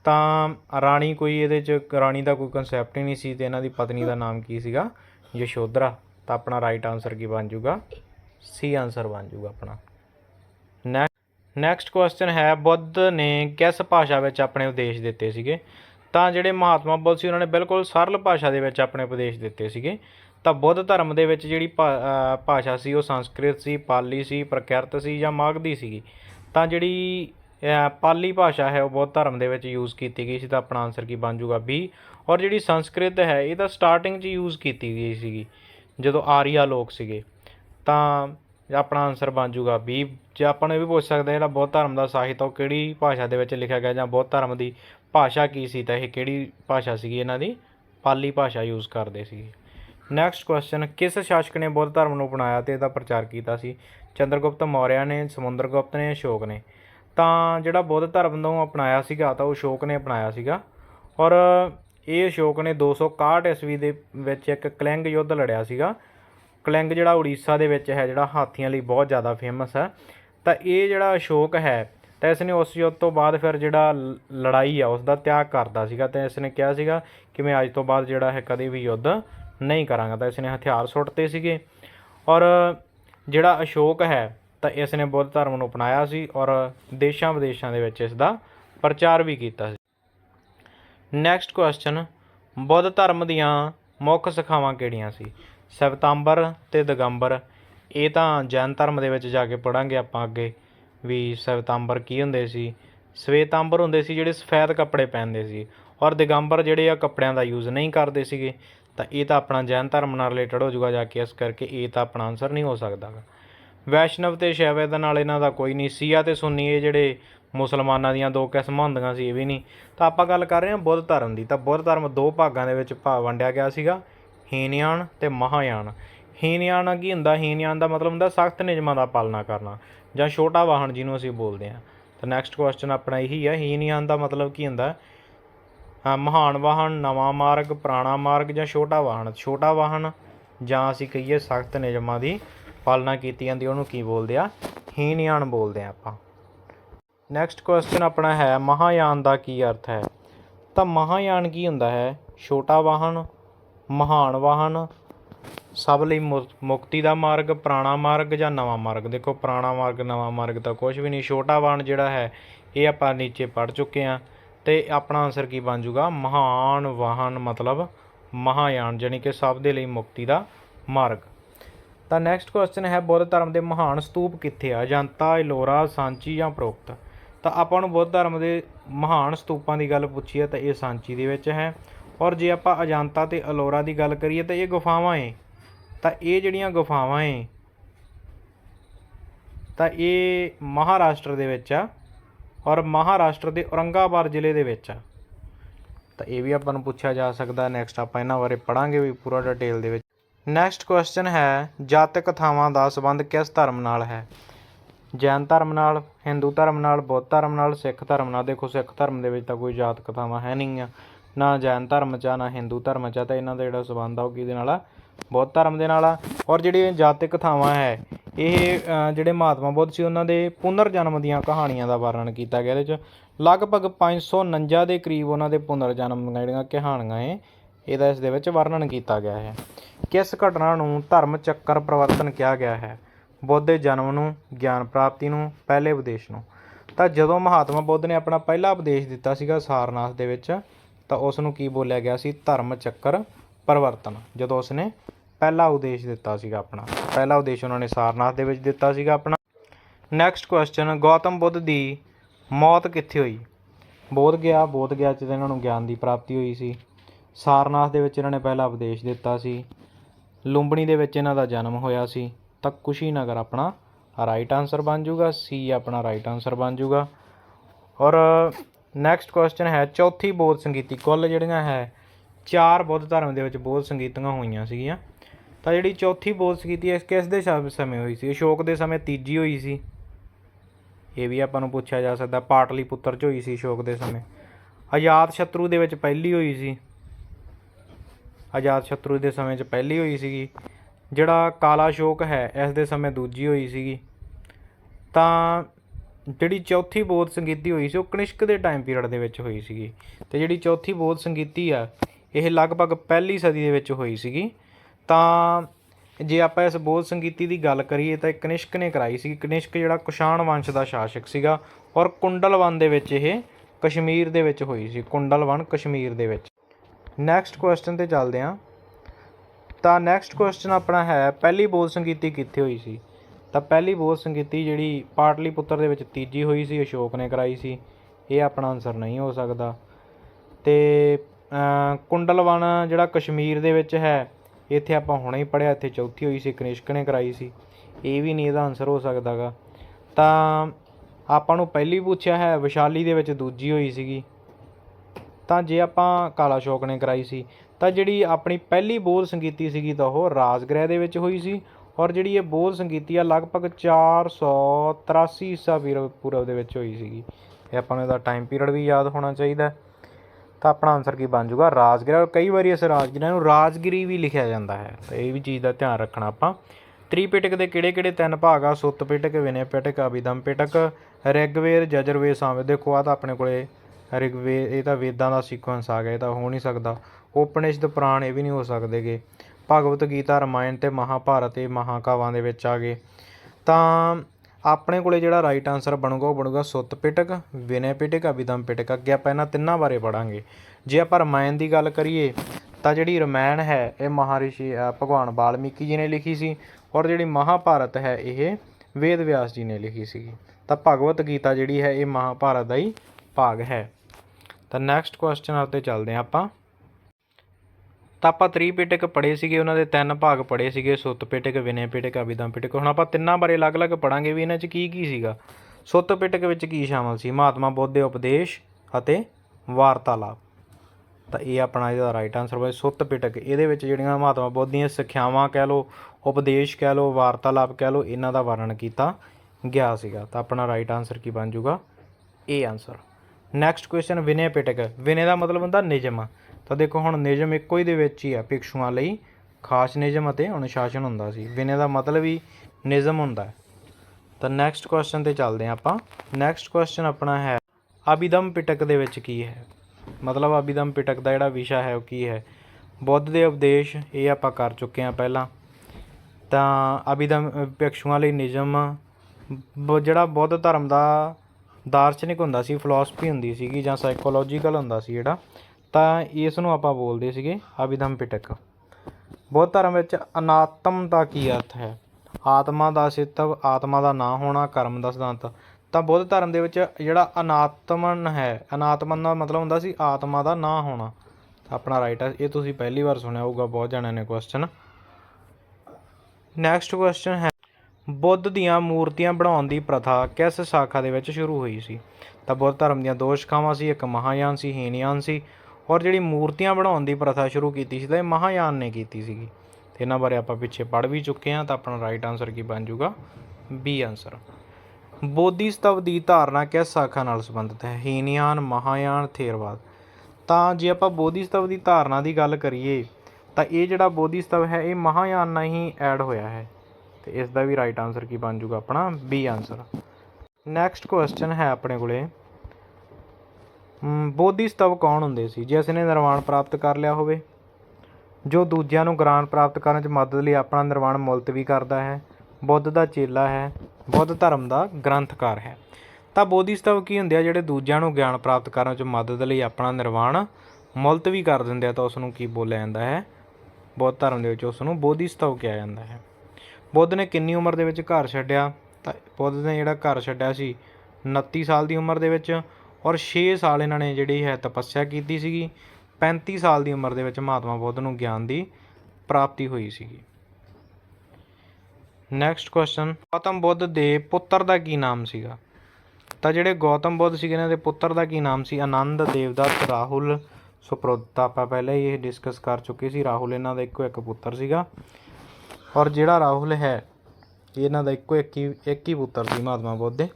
ਤਾਂ ਰਾਣੀ ਕੋਈ ਇਹਦੇ ਚ ਰਾਣੀ ਦਾ ਕੋਈ ਕਨਸੈਪਟ ਹੀ ਨਹੀਂ ਸੀ ਤੇ ਇਹਨਾਂ ਦੀ ਪਤਨੀ ਦਾ ਨਾਮ ਕੀ ਸੀਗਾ? ਯਸ਼ੋਧਰਾ। ਤਾਂ ਆਪਣਾ ਰਾਈਟ ਆਨਸਰ ਕੀ ਬਣ ਜਾਊਗਾ? ਸੀ ਆਨਸਰ ਬਣ ਜਾਊਗਾ ਆਪਣਾ। ਨੈਕਸਟ ਕੁਐਸਚਨ ਹੈ, ਬੁੱਧ ਨੇ ਕਿਸ ਭਾਸ਼ਾ ਵਿੱਚ ਆਪਣੇ ਉਪਦੇਸ਼ ਦਿੱਤੇ ਸੀਗੇ? ਤਾਂ ਜਿਹੜੇ ਮਹਾਤਮਾ ਬੁੱਧ ਸੀ, ਉਹਨਾਂ ਨੇ ਬਿਲਕੁਲ ਸਰਲ ਭਾਸ਼ਾ ਦੇ ਵਿੱਚ ਆਪਣੇ ਉਪਦੇਸ਼ ਦਿੱਤੇ ਸੀਗੇ। ਤਾਂ ਬੁੱਧ ਧਰਮ ਦੇ ਵਿੱਚ ਜਿਹੜੀ ਭਾ- ਭਾਸ਼ਾ ਸੀ, ਉਹ ਸੰਸਕ੍ਰਿਤ ਸੀ, ਪਾਲੀ ਸੀ, ਪ੍ਰਕਿਰਤ ਸੀ ਜਾਂ ਮਾਗਧੀ ਸੀਗੀ। ਤਾਂ ਜਿਹੜੀ ਪਾਲੀ ਭਾਸ਼ਾ ਹੈ, ਉਹ ਬਹੁਤ ਧਰਮ ਦੇ ਵਿੱਚ ਯੂਜ਼ ਕੀਤੀ ਗਈ ਸੀ ਤਾਂ ਆਪਣਾ ਆਨਸਰ ਕੀ ਬਣ ਜਾਊਗਾ ਬੀ ਔਰ ਜਿਹੜੀ ਸੰਸਕ੍ਰਿਤ ਹੈ, ਇਹ ਤਾਂ ਸਟਾਰਟਿੰਗ 'ਚ ਯੂਜ਼ ਕੀਤੀ ਗਈ ਸੀਗੀ, ਜਦੋਂ ਆਰੀਆ ਲੋਕ ਸੀਗੇ, ਤਾਂ ਆਪਣਾ ਆਨਸਰ ਬਣ ਜਾਊਗਾ ਬੀ ਜੇ ਆਪਾਂ ਨੂੰ ਇਹ ਵੀ ਪੁੱਛ ਸਕਦੇ ਜਿਹੜਾ ਬਹੁਤ ਧਰਮ ਦਾ ਸਾਹਿਤ ਉਹ ਕਿਹੜੀ ਭਾਸ਼ਾ ਦੇ ਵਿੱਚ ਲਿਖਿਆ ਗਿਆ ਜਾਂ ਬਹੁਤ ਧਰਮ ਦੀ ਭਾਸ਼ਾ ਕੀ ਸੀ, ਤਾਂ ਇਹ ਕਿਹੜੀ ਭਾਸ਼ਾ ਸੀਗੀ ਇਹਨਾਂ ਦੀ, ਪਾਲੀ ਭਾਸ਼ਾ ਯੂਜ਼ ਕਰਦੇ ਸੀਗੇ। ਨੈਕਸਟ ਕੁਐਸਚਨ ਕਿਸ ਸ਼ਾਸਕ ਨੇ ਬੁੱਧ ਧਰਮ ਨੂੰ ਅਪਣਾਇਆ ਤੇ ਇਹਦਾ ਪ੍ਰਚਾਰ ਕੀਤਾ ਸੀ? ਚੰਦਰਗੁਪਤ ਮੌਰਿਆ ਨੇ, ਸਮੁੰਦਰਗੁਪਤ ਨੇ ਅਸ਼ੋਕ ਨੇ? ਤਾਂ ਜਿਹੜਾ ਬੁੱਧ ਧਰਮ ਨੂੰ ਅਪਣਾਇਆ ਸੀਗਾ ਤਾਂ ਉਹ ਅਸ਼ੋਕ ਨੇ ਅਪਣਾਇਆ ਸੀਗਾ। ਔਰ ਇਹ ਅਸ਼ੋਕ ਨੇ 261 ਈਸਵੀ ਦੇ ਵਿੱਚ ਇੱਕ ਕਲਿੰਗ ਯੁੱਧ ਲੜਿਆ ਸੀਗਾ। ਕਲਿੰਗ ਜਿਹੜਾ ਉੜੀਸਾ ਦੇ ਵਿੱਚ ਹੈ, ਜਿਹੜਾ ਹਾਥੀਆਂ ਲਈ ਬਹੁਤ ਜ਼ਿਆਦਾ ਫੇਮਸ ਹੈ। ਤਾਂ ਇਹ ਜਿਹੜਾ ਅਸ਼ੋਕ ਹੈ, ਤਾਂ ਇਸ ਨੇ ਉਸ ਯੁੱਧ ਤੋਂ ਬਾਅਦ ਫਿਰ ਜਿਹੜਾ ਲ- ਲੜਾਈ ਆ ਉਸ ਦਾ ਤਿਆਗ ਕਰਦਾ ਸੀਗਾ। ਤੇ ਇਸ ਨੇ ਕਿਹਾ ਸੀਗਾ ਕਿ ਮੈਂ ਅੱਜ ਤੋਂ ਬਾਅਦ ਜਿਹੜਾ ਹੈ ਕਦੇ ਵੀ ਯੁੱਧ ਨਹੀਂ ਕਰਾਂਗਾ। ਤਾਂ ਇਸ ਨੇ ਹਥਿਆਰ ਸੁੱਟਤੇ ਸੀਗੇ। ਔਰ ਜਿਹੜਾ ਅਸ਼ੋਕ ਹੈ ਤਾਂ ਇਸ ਨੇ ਬੁੱਧ ਧਰਮ ਨੂੰ ਅਪਣਾਇਆ ਸੀ ਔਰ ਦੇਸ਼ਾਂ ਵਿਦੇਸ਼ਾਂ ਦੇ ਵਿੱਚ ਇਸ ਦਾ ਪ੍ਰਚਾਰ ਵੀ ਕੀਤਾ ਸੀ। ਨੈਕਸਟ ਕੁਐਸਚਨ ਬੁੱਧ ਧਰਮ ਦੀਆਂ ਮੁੱਖ ਸਿੱਖਿਆਵਾਂ ਕਿਹੜੀਆਂ ਸੀ? ਸਵਤੰਬਰ ਤੇ ਦਿਗੰਬਰ। ਇਹ ਤਾਂ ਜੈਨ ਧਰਮ ਦੇ ਵਿੱਚ ਜਾ ਕੇ ਪੜਾਂਗੇ ਆਪਾਂ ਅੱਗੇ ਵੀ ਸਵਤੰਬਰ ਕੀ ਹੁੰਦੇ ਸੀ? ਸਵੇਤਾਂਬਰ ਹੁੰਦੇ ਸੀ ਜਿਹੜੇ ਸਫੈਦ ਕੱਪੜੇ ਪਹਿਨਦੇ ਸੀ ਔਰ ਦਿਗੰਬਰ ਜਿਹੜੇ ਆ ਕੱਪੜਿਆਂ ਦਾ ਯੂਜ਼ ਨਹੀਂ ਕਰਦੇ ਸੀਗੇ। ਤਾਂ ਇਹ ਤਾਂ ਆਪਣਾ ਜੈਨ ਧਰਮ ਨਾਲ ਰਿਲੇਟਡ ਹੋ ਜਾਊਗਾ ਜਾ ਕੇ ਇਸ ਕਰਕੇ ਇਹ ਤਾਂ ਆਪਣਾ ਆਨਸਰ ਨਹੀਂ ਹੋ ਸਕਦਾ ਗਾ। ਵੈਸ਼ਨਵ ਅਤੇ ਸ਼ੈਵ ਦੇ ਨਾਲ ਇਹਨਾਂ ਦਾ ਕੋਈ ਨਹੀਂ ਸੀਆ ਅਤੇ ਸੁੰਨੀ ਇਹ ਜਿਹੜੇ ਮੁਸਲਮਾਨਾਂ ਦੀਆਂ ਦੋ ਕਿਸਮਾਂ ਹੁੰਦੀਆਂ ਸੀ, ਇਹ ਵੀ ਨਹੀਂ। ਤਾਂ ਆਪਾਂ ਗੱਲ ਕਰ ਰਹੇ ਹਾਂ ਬੁੱਧ ਧਰਮ ਦੀ। ਤਾਂ ਬੁੱਧ ਧਰਮ ਦੋ ਭਾਗਾਂ ਦੇ ਵਿੱਚ ਭਾ ਵੰਡਿਆ ਗਿਆ ਸੀਗਾ, ਹੀਨਯਾਨ ਤੇ ਮਹਾਯਾਨ। ਹੀਨਯਾਨ ਕੀ ਹੁੰਦਾ? ਹੀਨਯਾਨ ਦਾ ਮਤਲਬ ਹੁੰਦਾ ਸਖਤ ਨਿਯਮਾਂ ਦਾ ਪਾਲਣਾ ਕਰਨਾ, ਜਾਂ ਛੋਟਾ ਵਾਹਨ ਜਿਹਨੂੰ ਅਸੀਂ ਬੋਲਦੇ ਹਾਂ। ਤਾਂ ਨੈਕਸਟ ਕੁਐਸਚਨ ਆਪਣਾ ਇਹੀ ਹੈ ਹੀਨਯਾਨ ਦਾ ਮਤਲਬ ਕੀ ਹੁੰਦਾ? ਮਹਾਨ ਵਾਹਨ ਨਵਾਂ ਮਾਰਗ, ਪੁਰਾਣਾ ਮਾਰਗ ਜਾਂ ਛੋਟਾ ਵਾਹਨ ਛੋਟਾ ਵਾਹਨ ਜਾਂ ਅਸੀਂ ਕਹੀਏ ਸਖਤ ਨਿਯਮਾਂ ਦੀ ਪਾਲਣਾ ਕੀਤੀ ਜਾਂਦੀ ਉਹਨੂੰ ਕੀ ਬੋਲਦੇ ਆ? ਹੀਨਯਾਨ ਬੋਲਦੇ ਆ ਆਪਾਂ। ਨੈਕਸਟ ਕੁਐਸਚਨ ਆਪਣਾ ਹੈ, ਮਹਾਯਾਨ ਦਾ ਕੀ ਅਰਥ ਹੈ? ਤਾਂ ਮਹਾਯਾਨ ਕੀ ਹੁੰਦਾ ਹੈ? ਛੋਟਾ ਵਾਹਨ, ਮਹਾਨ ਵਾਹਨ, ਸਭ ਲਈ ਮੁਕਤੀ ਦਾ ਮਾਰਗ, ਪੁਰਾਣਾ ਮਾਰਗ ਜਾਂ ਨਵਾਂ ਮਾਰਗ? ਦੇਖੋ, ਪੁਰਾਣਾ ਮਾਰਗ, ਨਵਾਂ ਮਾਰਗ ਤਾਂ ਕੁਝ ਵੀ ਨਹੀਂ। ਛੋਟਾ ਵਾਹਨ ਜਿਹੜਾ ਹੈ, ਇਹ ਆਪਾਂ ਨੀਚੇ ਪੜ ਚੁੱਕੇ ਆ ਤੇ ਆਪਣਾ ਆਨਸਰ ਕੀ ਬਣ ਜਾਊਗਾ? ਮਹਾਨ ਵਾਹਨ ਮਤਲਬ ਮਹਾਯਾਨ, ਜਾਣੀ ਕਿ ਸਭ ਦੇ ਲਈ ਮੁਕਤੀ ਦਾ ਮਾਰਗ। ਤਾਂ ਨੈਕਸਟ ਕੁਐਸਚਨ ਹੈ, ਬੁੱਧ ਧਰਮ ਦੇ ਮਹਾਨ ਸਤੂਪ ਕਿੱਥੇ ਆ? ਅਜੰਤਾ ਇਲੋਰਾ ਸਾਂਚੀ ਜਾਂ ਪ੍ਰੋਕਤ? ਤਾਂ ਆਪਾਂ ਨੂੰ ਬੁੱਧ ਧਰਮ ਦੇ ਮਹਾਨ ਸਤੂਪਾਂ ਦੀ ਗੱਲ ਪੁੱਛੀ ਹੈ ਤਾਂ ਇਹ ਸਾਂਚੀ ਦੇ ਵਿੱਚ ਹੈ। ਔਰ ਜੇ ਆਪਾਂ ਅਜੰਤਾ ਤੇ ਅਲੋਰਾ ਦੀ ਗੱਲ ਕਰੀਏ ਤਾਂ ਇਹ ਗੁਫਾਵਾਂ ਏ। ਤਾਂ ਇਹ ਜਿਹੜੀਆਂ ਗੁਫਾਵਾਂ ਏ, ਤਾਂ ਇਹ ਮਹਾਰਾਸ਼ਟਰ ਦੇ ਵਿੱਚ ਆ ਔਰ ਮਹਾਰਾਸ਼ਟਰ ਦੇ ਔਰੰਗਾਬਾਦ ਜ਼ਿਲ੍ਹੇ ਦੇ ਵਿੱਚ ਆ। ਤਾਂ ਇਹ ਵੀ ਆਪਾਂ ਨੂੰ ਪੁੱਛਿਆ ਜਾ ਸਕਦਾ ਨੈਕਸਟ ਆਪਾਂ ਇਹਨਾਂ ਬਾਰੇ ਪੜਾਂਗੇ ਵੀ ਪੂਰਾ ਡਿਟੇਲ ਦੇ ਵਿੱਚ। ਨੈਕਸਟ ਕੁਐਸਚਨ ਹੈ, ਜਾਤਕ ਕਥਾਵਾਂ ਦਾ ਸੰਬੰਧ ਕਿਸ ਧਰਮ ਨਾਲ ਹੈ? ਜੈਨ ਧਰਮ ਨਾਲ, ਹਿੰਦੂ ਧਰਮ ਨਾਲ, ਬੁੱਧ ਧਰਮ ਨਾਲ, ਸਿੱਖ ਧਰਮ ਨਾਲ? ਦੇਖੋ, ਸਿੱਖ ਧਰਮ ਦੇ ਵਿੱਚ ਤਾਂ ਕੋਈ ਜਾਤ ਕਥਾਵਾਂ ਹੈ ਨਹੀਂ ਆ। ਨਾ ਜੈਨ ਧਰਮ ਚ ਆ, ਨਾ ਹਿੰਦੂ ਧਰਮ ਚ ਆ, ਤਾਂ ਇਹਨਾਂ ਦਾ ਜਿਹੜਾ ਸੰਬੰਧ ਆ ਉਹ ਕਿਹਦੇ ਨਾਲ ਆ? ਬੁੱਧ ਧਰਮ ਦੇ ਨਾਲ ਆ। ਔਰ ਜਿਹੜੀ ਜਾਤਕ ਕਥਾਵਾਂ ਹੈ, ਇਹ ਜਿਹੜੇ ਮਹਾਤਮਾ ਬੁੱਧ ਸੀ, ਉਹਨਾਂ ਦੇ ਪੁਨਰ ਜਨਮ ਦੀਆਂ ਕਹਾਣੀਆਂ ਦਾ ਵਰਣਨ ਕੀਤਾ ਗਿਆ। ਇਹਦੇ ਚ ਲਗਭਗ 549 ਦੇ ਕਰੀਬ ਉਹਨਾਂ ਦੇ ਪੁਨਰ ਜਨਮ ਦੀਆਂ ਜਿਹੜੀਆਂ ਕਹਾਣੀਆਂ ਏ ਇਹਦਾ ਇਸ ਦੇ ਵਿੱਚ ਵਰਣਨ ਕੀਤਾ ਗਿਆ ਹੈ। ਕਿਸ ਘਟਨਾ ਨੂੰ ਧਰਮ ਚੱਕਰ ਪਰਿਵਰਤਨ ਕਿਹਾ ਗਿਆ ਹੈ? ਬੁੱਧ ਦੇ ਜਨਮ ਨੂੰ, ਗਿਆਨ ਪ੍ਰਾਪਤੀ ਨੂੰ, ਪਹਿਲੇ ਉਪਦੇਸ਼ ਨੂੰ। ਤਾਂ ਜਦੋਂ ਮਹਾਤਮਾ ਬੁੱਧ ਨੇ ਆਪਣਾ ਪਹਿਲਾ ਉਪਦੇਸ਼ ਦਿੱਤਾ ਸੀਗਾ ਸਾਰਨਾਥ ਦੇ ਵਿੱਚ, ਤਾਂ ਉਸ ਨੂੰ ਕੀ ਬੋਲਿਆ ਗਿਆ ਸੀ? ਧਰਮ ਚੱਕਰ ਪਰਿਵਰਤਨ। ਜਦੋਂ ਉਸਨੇ ਪਹਿਲਾ ਉਦੇਸ਼ ਦਿੱਤਾ ਸੀਗਾ ਆਪਣਾ, ਪਹਿਲਾ ਉਦੇਸ਼ ਉਹਨਾਂ ਨੇ ਸਾਰਨਾਥ ਦੇ ਵਿੱਚ ਦਿੱਤਾ ਸੀਗਾ ਆਪਣਾ। ਨੈਕਸਟ ਕੁਐਸਚਨ ਗੌਤਮ ਬੁੱਧ ਦੀ ਮੌਤ ਕਿੱਥੇ ਹੋਈ? ਬੋਧ ਗਿਆ ਬੋਧ ਗਿਆ ਚ ਤਾਂ ਇਹਨਾਂ ਨੂੰ ਗਿਆਨ ਦੀ ਪ੍ਰਾਪਤੀ ਹੋਈ ਸੀ। ਸਾਰਨਾਥ ਦੇ ਵਿੱਚ ਇਹਨਾਂ ਨੇ ਪਹਿਲਾ ਉਪਦੇਸ਼ ਦਿੱਤਾ ਸੀ। ਲੁੰਬਣੀ ਦੇ ਵਿੱਚ ਇਹਨਾਂ ਦਾ ਜਨਮ ਹੋਇਆ ਸੀ। ਤਾਂ ਕੁਸ਼ੀਨਗਰ ਆਪਣਾ ਰਾਈਟ ਆਨਸਰ ਬਣ ਜਾਊਗਾ ਸੀ ਆਪਣਾ ਰਾਈਟ ਆਨਸਰ ਬਣ ਜਾਊਗਾ। ਔਰ ਨੈਕਸਟ ਕੁਐਸਚਨ ਹੈ, ਚੌਥੀ ਬੋਧ ਸੰਗੀਤੀ। ਕੁੱਲ ਜਿਹੜੀਆਂ ਹੈ, ਚਾਰ ਬੁੱਧ ਧਰਮ ਦੇ ਵਿੱਚ ਬੋਧ ਸੰਗੀਤੀਆਂ ਹੋਈਆਂ ਸੀਗੀਆਂ। ਤਾਂ ਜਿਹੜੀ ਚੌਥੀ ਬੋਧ ਸੰਗੀਤੀ ਇਸ ਕਿਸ ਦੇ ਸ਼ਾ- ਸਮੇਂ ਹੋਈ ਸੀ? ਅਸ਼ੋਕ ਦੇ ਸਮੇਂ ਤੀਜੀ ਹੋਈ ਸੀ। ਇਹ ਵੀ ਆਪਾਂ ਨੂੰ ਪੁੱਛਿਆ ਜਾ ਸਕਦਾ ਪਾਟਲੀ ਪੁੱਤਰ ਚ ਹੋਈ ਸੀ ਅਸ਼ੋਕ ਦੇ ਸਮੇਂ। ਆਜ਼ਾਦ ਸ਼ਤਰੂ ਦੇ ਵਿੱਚ ਪਹਿਲੀ ਹੋਈ ਸੀ। ਆਜ਼ਾਦ ਸ਼ਤਰੂ ਦੇ ਸਮੇਂ 'ਚ ਪਹਿਲੀ ਹੋਈ ਸੀਗੀ, ਜਿਹੜਾ ਕਾਲਾ ਸ਼ੋਕ ਹੈ, ਇਸ ਦੇ ਸਮੇਂ ਦੂਜੀ ਹੋਈ ਸੀਗੀ। ਤਾਂ ਜਿਹੜੀ ਚੌਥੀ ਬੋਧ ਸੰਗੀਤੀ ਹੋਈ ਸੀ, ਉਹ ਕਨਿਸ਼ਕ ਦੇ ਟਾਈਮ ਪੀਰੀਅਡ ਦੇ ਵਿੱਚ ਹੋਈ ਸੀਗੀ। ਤੇ ਜਿਹੜੀ ਚੌਥੀ ਬੋਧ ਸੰਗੀਤੀ ਆ, ਇਹ ਲਗਭਗ ਪਹਿਲੀ ਸਦੀ ਦੇ ਵਿੱਚ ਹੋਈ ਸੀਗੀ। ਤਾਂ ਜੇ ਆਪਾਂ ਇਸ ਬੋਧ ਸੰਗੀਤੀ ਦੀ ਗੱਲ ਕਰੀਏ, ਤਾਂ ਇਹ ਕਨਿਸ਼ਕ ਨੇ ਕਰਾਈ ਸੀ ਕਨਿਸ਼ਕ ਜਿਹੜਾ ਕੁਸ਼ਾਣ ਵੰਸ਼ ਦਾ ਸ਼ਾਸਕ ਸੀਗਾ ਔਰ ਕੁੰਡਲਵਨ ਦੇ ਵਿੱਚ ਇਹ ਕਸ਼ਮੀਰ ਦੇ ਵਿੱਚ ਹੋਈ ਸੀ। ਕੁੰਡਲਵਨ ਕਸ਼ਮੀਰ ਦੇ ਵਿੱਚ। ਨੈਕਸਟ ਕੁਐਸਚਨ ਤੇ ਚੱਲਦੇ ਹਾਂ। ਤਾਂ ਨੈਕਸਟ ਕੁਐਸਚਨ ਆਪਣਾ ਹੈ, ਪਹਿਲੀ ਬੋਧ ਸੰਗੀਤੀ ਕਿੱਥੇ ਹੋਈ ਸੀ? ਤਾਂ ਪਹਿਲੀ ਬੋਧ ਸੰਗੀਤੀ ਜਿਹੜੀ ਪਾਟਲੀਪੁੱਤਰ ਦੇ ਵਿੱਚ ਤੀਜੀ ਹੋਈ ਸੀ, ਅਸ਼ੋਕ ਨੇ ਕਰਾਈ ਸੀ। ਇਹ ਆਪਣਾ ਆਨਸਰ ਨਹੀਂ ਹੋ ਸਕਦਾ। ਤੇ ਅਮ ਕੁੰਡਲਵਨ ਜਿਹੜਾ ਕਸ਼ਮੀਰ ਦੇ ਵਿੱਚ ਹੈ, ਇੱਥੇ ਆਪਾਂ ਹੁਣੇ ਹੀ ਪੜਿਆ ਇੱਥੇ ਚੌਥੀ ਹੋਈ ਸੀ ਕਨਿਸ਼ਕ ਨੇ ਕਰਾਈ ਸੀ। ਇਹ ਵੀ ਨਹੀਂ ਇਹਦਾ ਆਨਸਰ ਹੋ ਸਕਦਾਗਾ। ਤਾਂ ਆਪਾਂ ਨੂੰ ਪਹਿਲੀ ਪੁੱਛਿਆ ਹੈ, ਵਿਸ਼ਾਲੀ ਦੇ ਵਿੱਚ ਦੂਜੀ ਹੋਈ ਸੀਗੀ। ਤਾਂ ਜੇ ਆਪਾਂ ਕਾਲਾ ਸ਼ੌਕ ਨੇ ਕਰਾਈ ਸੀ, ਤਾਂ ਜਿਹੜੀ ਆਪਣੀ ਪਹਿਲੀ ਬੋਲ ਸੰਗੀਤੀ ਸੀਗੀ ਤਾਂ ਉਹ ਰਾਜਗ੍ਰਹਿ ਦੇ ਵਿੱਚ ਹੋਈ ਸੀ ਔਰ ਜਿਹੜੀ ਇਹ ਬੋਧ ਸੰਗੀਤੀ ਆ ਲਗਭਗ 483 ਈਸਾ ਵੀਰ ਪੂਰਵ ਦੇ ਵਿੱਚ ਹੋਈ ਸੀਗੀ। ਇਹ ਆਪਾਂ ਨੂੰ ਇਹਦਾ ਟਾਈਮ ਪੀਰੀਅਡ ਵੀ ਯਾਦ ਹੋਣਾ ਚਾਹੀਦਾ ਤਾਂ ਆਪਣਾ ਆਨਸਰ ਕੀ ਬਣ ਜਾਊਗਾ? ਰਾਜਗ੍ਰਹਿ ਔਰ ਕਈ ਵਾਰੀ ਇਸ ਰਾਜਗ੍ਰਹਿ ਨੂੰ ਰਾਜਗਿਰੀ ਵੀ ਲਿਖਿਆ ਜਾਂਦਾ ਹੈ। ਤਾਂ ਇਹ ਵੀ ਚੀਜ਼ ਦਾ ਧਿਆਨ ਰੱਖਣਾ ਆਪਾਂ। ਤ੍ਰਿਪਿਟਕ ਦੇ ਕਿਹੜੇ ਕਿਹੜੇ ਤਿੰਨ ਭਾਗ ਆ? ਸੁੱਤ ਪਿਟਕ ਵਿਨੈ ਪਿਟਕ ਅਭਿਧਮ ਪਿਟਕ ਰਿਗਵੇਦ, ਜਜਰਵੇਦ, ਸਾਮਵੇਦ। ਦੇਖੋ ਆ ਤਾਂ ਆਪਣੇ ਕੋਲੇ ਰਿਗਵੇਦ ਇਹ ਤਾਂ ਵੇਦਾਂ ਦਾ ਸੀਕੁਐਂਸ ਆ ਗਿਆ, ਇਹ ਤਾਂ ਹੋ ਨਹੀਂ ਸਕਦਾ। ਉਪਨਿਸ਼ਦ ਪੁਰਾਣ ਇਹ ਵੀ ਨਹੀਂ ਹੋ ਸਕਦੇ ਗੇ ਭਗਵਤ ਗੀਤਾ ਰਮਾਇਣ ਤੇ ਮਹਾਭਾਰਤ ਇਹ ਮਹਾਕਾਵਾਂ ਦੇ ਵਿੱਚ ਆ ਗਏ। ਤਾਂ ਆਪਣੇ ਕੋਲੇ ਜਿਹੜਾ ਰਾਈਟ ਆਨਸਰ ਬਣੂਗਾ, ਉਹ ਬਣੂਗਾ ਸੁੱਤ ਪਿਟਕ, ਵਿਨੈ ਪਿਟਕ, ਅਭਿਦਮ ਪਿਟਕ। ਅੱਗੇ ਆਪਾਂ ਇਹਨਾਂ ਤਿੰਨਾਂ ਬਾਰੇ ਪੜਾਂਗੇ ਜੇ ਆਪਾਂ ਰਮਾਇਣ ਦੀ ਗੱਲ ਕਰੀਏ, ਤਾਂ ਜਿਹੜੀ ਰਮਾਇਣ ਹੈ, ਇਹ ਮਹਾਰਿਸ਼ੀ ਭਗਵਾਨ ਵਾਲਮੀਕੀ ਜੀ ਨੇ ਲਿਖੀ ਸੀ ਔਰ ਜਿਹੜੀ ਮਹਾਭਾਰਤ ਹੈ, ਇਹ ਵੇਦ ਵਿਆਸ ਜੀ ਨੇ ਲਿਖੀ ਸੀਗੀ। ਤਾਂ ਭਗਵਤ ਗੀਤਾ ਜਿਹੜੀ ਹੈ, ਇਹ ਮਹਾਭਾਰਤ ਦਾ ਹੀ ਭਾਗ ਹੈ। ਤਾਂ ਨੈਕਸਟ ਕੁਐਸਚਨ ਉੱਤੇ ਚੱਲਦੇ ਹਾਂ ਆਪਾਂ। ਤਾਂ ਆਪਾਂ ਤ੍ਰੀ ਪਿਟਕ ਪੜ੍ਹੇ ਸੀਗੇ, ਉਹਨਾਂ ਦੇ ਤਿੰਨ ਭਾਗ ਪੜ੍ਹੇ ਸੀਗੇ, ਸੁੱਤ ਪਿਟਕ, ਵਿਨੈ ਪਿਟਕ ਅਭਿਧਮ ਪਿਟਕ। ਹੁਣ ਆਪਾਂ ਤਿੰਨਾਂ ਬਾਰੇ ਅਲੱਗ-ਅਲੱਗ ਪੜਾਂਗੇ ਵੀ ਇਹਨਾਂ 'ਚ ਕੀ ਕੀ ਸੀਗਾ। ਸੁੱਤ ਪਿਟਕ ਵਿੱਚ ਕੀ ਸ਼ਾਮਲ ਸੀ? ਮਹਾਤਮਾ ਬੁੱਧ ਦੇ ਉਪਦੇਸ਼ ਅਤੇ ਵਾਰਤਾਲਾਪ। ਤਾਂ ਇਹ ਆਪਣਾ ਇਹਦਾ ਰਾਈਟ ਆਨਸਰ ਹੋਇਆ ਸੁੱਤ ਪਿਟਕ, ਇਹਦੇ ਵਿੱਚ ਜਿਹੜੀਆਂ ਮਹਾਤਮਾ ਬੁੱਧ ਦੀਆਂ ਸਿੱਖਿਆਵਾਂ ਕਹਿ ਲਓ, ਉਪਦੇਸ਼ ਕਹਿ ਲਓ, ਵਾਰਤਾਲਾਪ ਕਹਿ ਲਓ, ਇਹਨਾਂ ਦਾ ਵਰਣਨ ਕੀਤਾ ਗਿਆ ਸੀਗਾ। ਤਾਂ ਆਪਣਾ ਰਾਈਟ ਆਨਸਰ ਕੀ ਬਣ ਜਾਊਗਾ? ਇਹ answer next question Vinaya Pitaka Vinay ਦਾ ਮਤਲਬ ਹੁੰਦਾ ਨਿਯਮ। ਤਾਂ ਦੇਖੋ ਹੁਣ ਨਿਯਮ ਇੱਕੋ ਹੀ ਦੇ ਵਿੱਚ ਹੀ ਆ ਭਿਕਸ਼ੂਆਂ ਲਈ। ਖਾਸ ਨਿਯਮ ਅਤੇ ਅਨੁਸ਼ਾਸਨ ਹੁੰਦਾ ਸੀ। ਵਿਨੈ ਦਾ ਮਤਲਬ ਹੀ ਨਿਯਮ ਹੁੰਦਾ। ਤਾਂ ਨੈਕਸਟ ਕੁਐਸਚਨ ਤੇ ਚੱਲਦੇ ਹਾਂ ਆਪਾਂ। ਨੈਕਸਟ ਕੁਐਸਚਨ ਆਪਣਾ ਹੈ ਅਭਿਧਮ ਪਿਟਕ ਦੇ ਵਿੱਚ ਕੀ ਹੈ? ਮਤਲਬ ਅਭਿਦਮ ਪਿਟਕ ਦਾ ਜਿਹੜਾ ਵਿਸ਼ਾ ਹੈ ਉਹ ਕੀ ਹੈ? ਬੁੱਧ ਦੇ ਉਪਦੇਸ਼ ਇਹ ਆਪਾਂ ਕਰ ਚੁੱਕੇ ਹਾਂ ਪਹਿਲਾਂ। ਤਾਂ ਅਭਿਧਮ ਭਿਕਸ਼ੂਆਂ ਲਈ ਨਿਯਮ, ਬ- ਜਿਹੜਾ ਬੁੱਧ ਧਰਮ ਦਾ ਦਾਰਸ਼ਨਿਕ ਹੁੰਦਾ ਸੀ ਫਿਲਾਸਫੀ ਹੁੰਦੀ ਸੀਗੀ ਜਾਂ ਸਾਈਕੋਲੋਜੀਕਲ ਹੁੰਦਾ ਸੀ ਜਿਹੜਾ, ਤਾਂ ਇਸ ਨੂੰ ਆਪਾਂ ਬੋਲਦੇ ਸੀਗੇ ਅਭਿਧਮ ਪਿਟਕ ਬੁੱਧ ਧਰਮ ਵਿੱਚ ਅਨਾਤਮ ਦਾ ਕੀ ਅਰਥ ਹੈ? ਆਤਮਾ ਦਾ ਅਸਤਿਤਵ ਆਤਮਾ ਦਾ ਨਾ ਹੋਣਾ, ਕਰਮ ਦਾ ਸਿਧਾਂਤ। ਤਾਂ ਬੁੱਧ ਧਰਮ ਦੇ ਵਿੱਚ ਜਿਹੜਾ ਅਨਾਤਮਨ ਹੈ, ਅਨਾਤਮਨ ਦਾ ਮਤਲਬ ਹੁੰਦਾ ਸੀ ਆਤਮਾ ਦਾ ਨਾ ਹੋਣਾ। ਆਪਣਾ ਰਾਈਟ ਹੈ ਇਹ ਤੁਸੀਂ ਪਹਿਲੀ ਵਾਰ ਸੁਣਿਆ ਹੋਊਗਾ, ਬਹੁਤ ਜਣਿਆਂ ਨੇ ਕੁਐਸਚਨ ਨੈਕਸਟ ਕੁਐਸਚਨ ਹੈ ਬੁੱਧ ਦੀਆਂ ਮੂਰਤੀਆਂ ਬਣਾਉਣ ਦੀ ਪ੍ਰਥਾ ਕਿਸ ਸ਼ਾਖਾ ਦੇ ਵਿੱਚ ਸ਼ੁਰੂ ਹੋਈ ਸੀ? ਤਾਂ ਬੁੱਧ ਧਰਮ ਦੀਆਂ ਦੋ ਸ਼ਾਖਾਵਾਂ ਸੀ, ਇੱਕ ਮਹਾਯਾਨ ਸੀ ਹੀਨਯਾਨ ਸੀ ਔਰ ਜਿਹੜੀ ਮੂਰਤੀਆਂ ਬਣਾਉਣ ਦੀ ਪ੍ਰਥਾ ਸ਼ੁਰੂ ਕੀਤੀ ਸੀ, ਤਾਂ ਇਹ ਮਹਾਯਾਨ ਨੇ ਕੀਤੀ ਸੀਗੀ। ਤੇ ਇਹਨਾਂ ਬਾਰੇ ਆਪਾਂ ਪਿੱਛੇ ਪੜ੍ਹ ਵੀ ਚੁੱਕੇ ਹਾਂ ਤਾਂ ਆਪਣਾ ਰਾਈਟ ਆਨਸਰ ਕੀ ਬਣ ਜਾਊਗਾ? ਬੀ ਆਨਸਰ ਬੋਧਿਸਤਵ ਦੀ ਧਾਰਨਾ ਕਿਸ ਸ਼ਾਖਾ ਨਾਲ ਸੰਬੰਧਿਤ ਹੈ? ਹੀਨਯਾਨ ਮਹਾਯਾਨ, ਥੇਰਵਾਦ। ਤਾਂ ਜੇ ਆਪਾਂ ਬੋਧਿਸਤਵ ਦੀ ਧਾਰਨਾ ਦੀ ਗੱਲ ਕਰੀਏ, ਤਾਂ ਇਹ ਜਿਹੜਾ ਬੋਧਿਸਤਵ ਹੈ, ਇਹ ਮਹਾਯਾਨ ਨਾਲ ਹੀ ਐਡ ਹੋਇਆ ਹੈ। ਤੇ ਇਸ ਦਾ ਵੀ ਰਾਈਟ ਆਨਸਰ ਕੀ ਬਣ ਜਾਊਗਾ ਆਪਣਾ? ਬੀ ਆਨਸਰ ਨੈਕਸਟ ਕੁਐਸਚਨ ਹੈ ਆਪਣੇ ਕੋਲੇ। ਹਮ, ਬੋਧਿਸਤਵ ਕੌਣ ਹੁੰਦੇ ਸੀ? ਜਿਸ ਨੇ ਨਿਰਵਾਣ ਪ੍ਰਾਪਤ ਕਰ ਲਿਆ ਹੋਵੇ ਜੋ ਦੂਜਿਆਂ ਨੂੰ ਗਿਆਨ ਪ੍ਰਾਪਤ ਕਰਨ 'ਚ ਮਦਦ ਲਈ ਆਪਣਾ ਨਿਰਵਾਣ ਮੁਲਤਵੀ ਕਰਦਾ ਹੈ ਬੁੱਧ ਦਾ ਚੇਲਾ ਹੈ ਬੁੱਧ ਧਰਮ ਦਾ ਗ੍ਰੰਥਕਾਰ ਹੈ। ਤਾਂ ਬੋਧਿਸਤਵ ਕੀ ਹੁੰਦੇ ਆ? ਜਿਹੜੇ ਦੂਜਿਆਂ ਨੂੰ ਗਿਆਨ ਪ੍ਰਾਪਤ ਕਰਨ 'ਚ ਮਦਦ ਲਈ ਆਪਣਾ ਨਿਰਵਾਣ ਮੁਲਤਵੀ ਕਰ ਦਿੰਦੇ ਆ ਤਾਂ ਉਸ ਨੂੰ ਕੀ ਬੋਲਿਆ ਜਾਂਦਾ ਹੈ? ਬੁੱਧ ਧਰਮ ਦੇ ਵਿੱਚ ਉਸ ਨੂੰ ਬੋਧਿਸਤਵ ਕਿਹਾ ਜਾਂਦਾ ਹੈ। ਬੁੱਧ ਨੇ ਕਿੰਨੀ ਉਮਰ ਦੇ ਵਿੱਚ ਘਰ ਛੱਡਿਆ? ਤਾਂ ਬੁੱਧ ਨੇ ਜਿਹੜਾ ਘਰ ਛੱਡਿਆ ਸੀ 29 ਸਾਲ ਦੀ ਉਮਰ ਦੇ ਵਿੱਚ ਔਰ ਛੇ ਸਾਲ ਇਹਨਾਂ ਨੇ ਜਿਹੜੀ ਹੈ ਤਪੱਸਿਆ ਕੀਤੀ ਸੀਗੀ। 35 ਸਾਲ ਦੀ ਉਮਰ ਦੇ ਵਿੱਚ ਮਹਾਤਮਾ ਬੁੱਧ ਨੂੰ ਗਿਆਨ ਦੀ ਪ੍ਰਾਪਤੀ ਹੋਈ ਸੀਗੀ। ਨੈਕਸਟ ਕੁਐਸਚਨ ਗੌਤਮ ਬੁੱਧ ਦੇ ਪੁੱਤਰ ਦਾ ਕੀ ਨਾਮ ਸੀਗਾ? ਤਾਂ ਜਿਹੜੇ ਗੌਤਮ ਬੁੱਧ ਸੀਗੇ, ਇਹਨਾਂ ਦੇ ਪੁੱਤਰ ਦਾ ਕੀ ਨਾਮ ਸੀ? ਆਨੰਦ ਦੇਵਦੱਤ, ਰਾਹੁਲ ਸੁਪ੍ਰੋਧ ਆਪਾਂ ਪਹਿਲਾਂ ਹੀ ਇਹ ਡਿਸਕਸ ਕਰ ਚੁੱਕੇ ਸੀ, ਰਾਹੁਲ ਇਹਨਾਂ ਦਾ ਇੱਕੋ ਇੱਕ ਪੁੱਤਰ ਸੀਗਾ। ਔਰ ਜਿਹੜਾ ਰਾਹੁਲ ਹੈ, ਇਹਨਾਂ ਦਾ ਇੱਕੋ ਇੱਕ ਹੀ ਇੱਕ ਹੀ ਪੁੱਤਰ ਸੀ ਮਹਾਤਮਾ ਬੁੱਧ ਦੇ।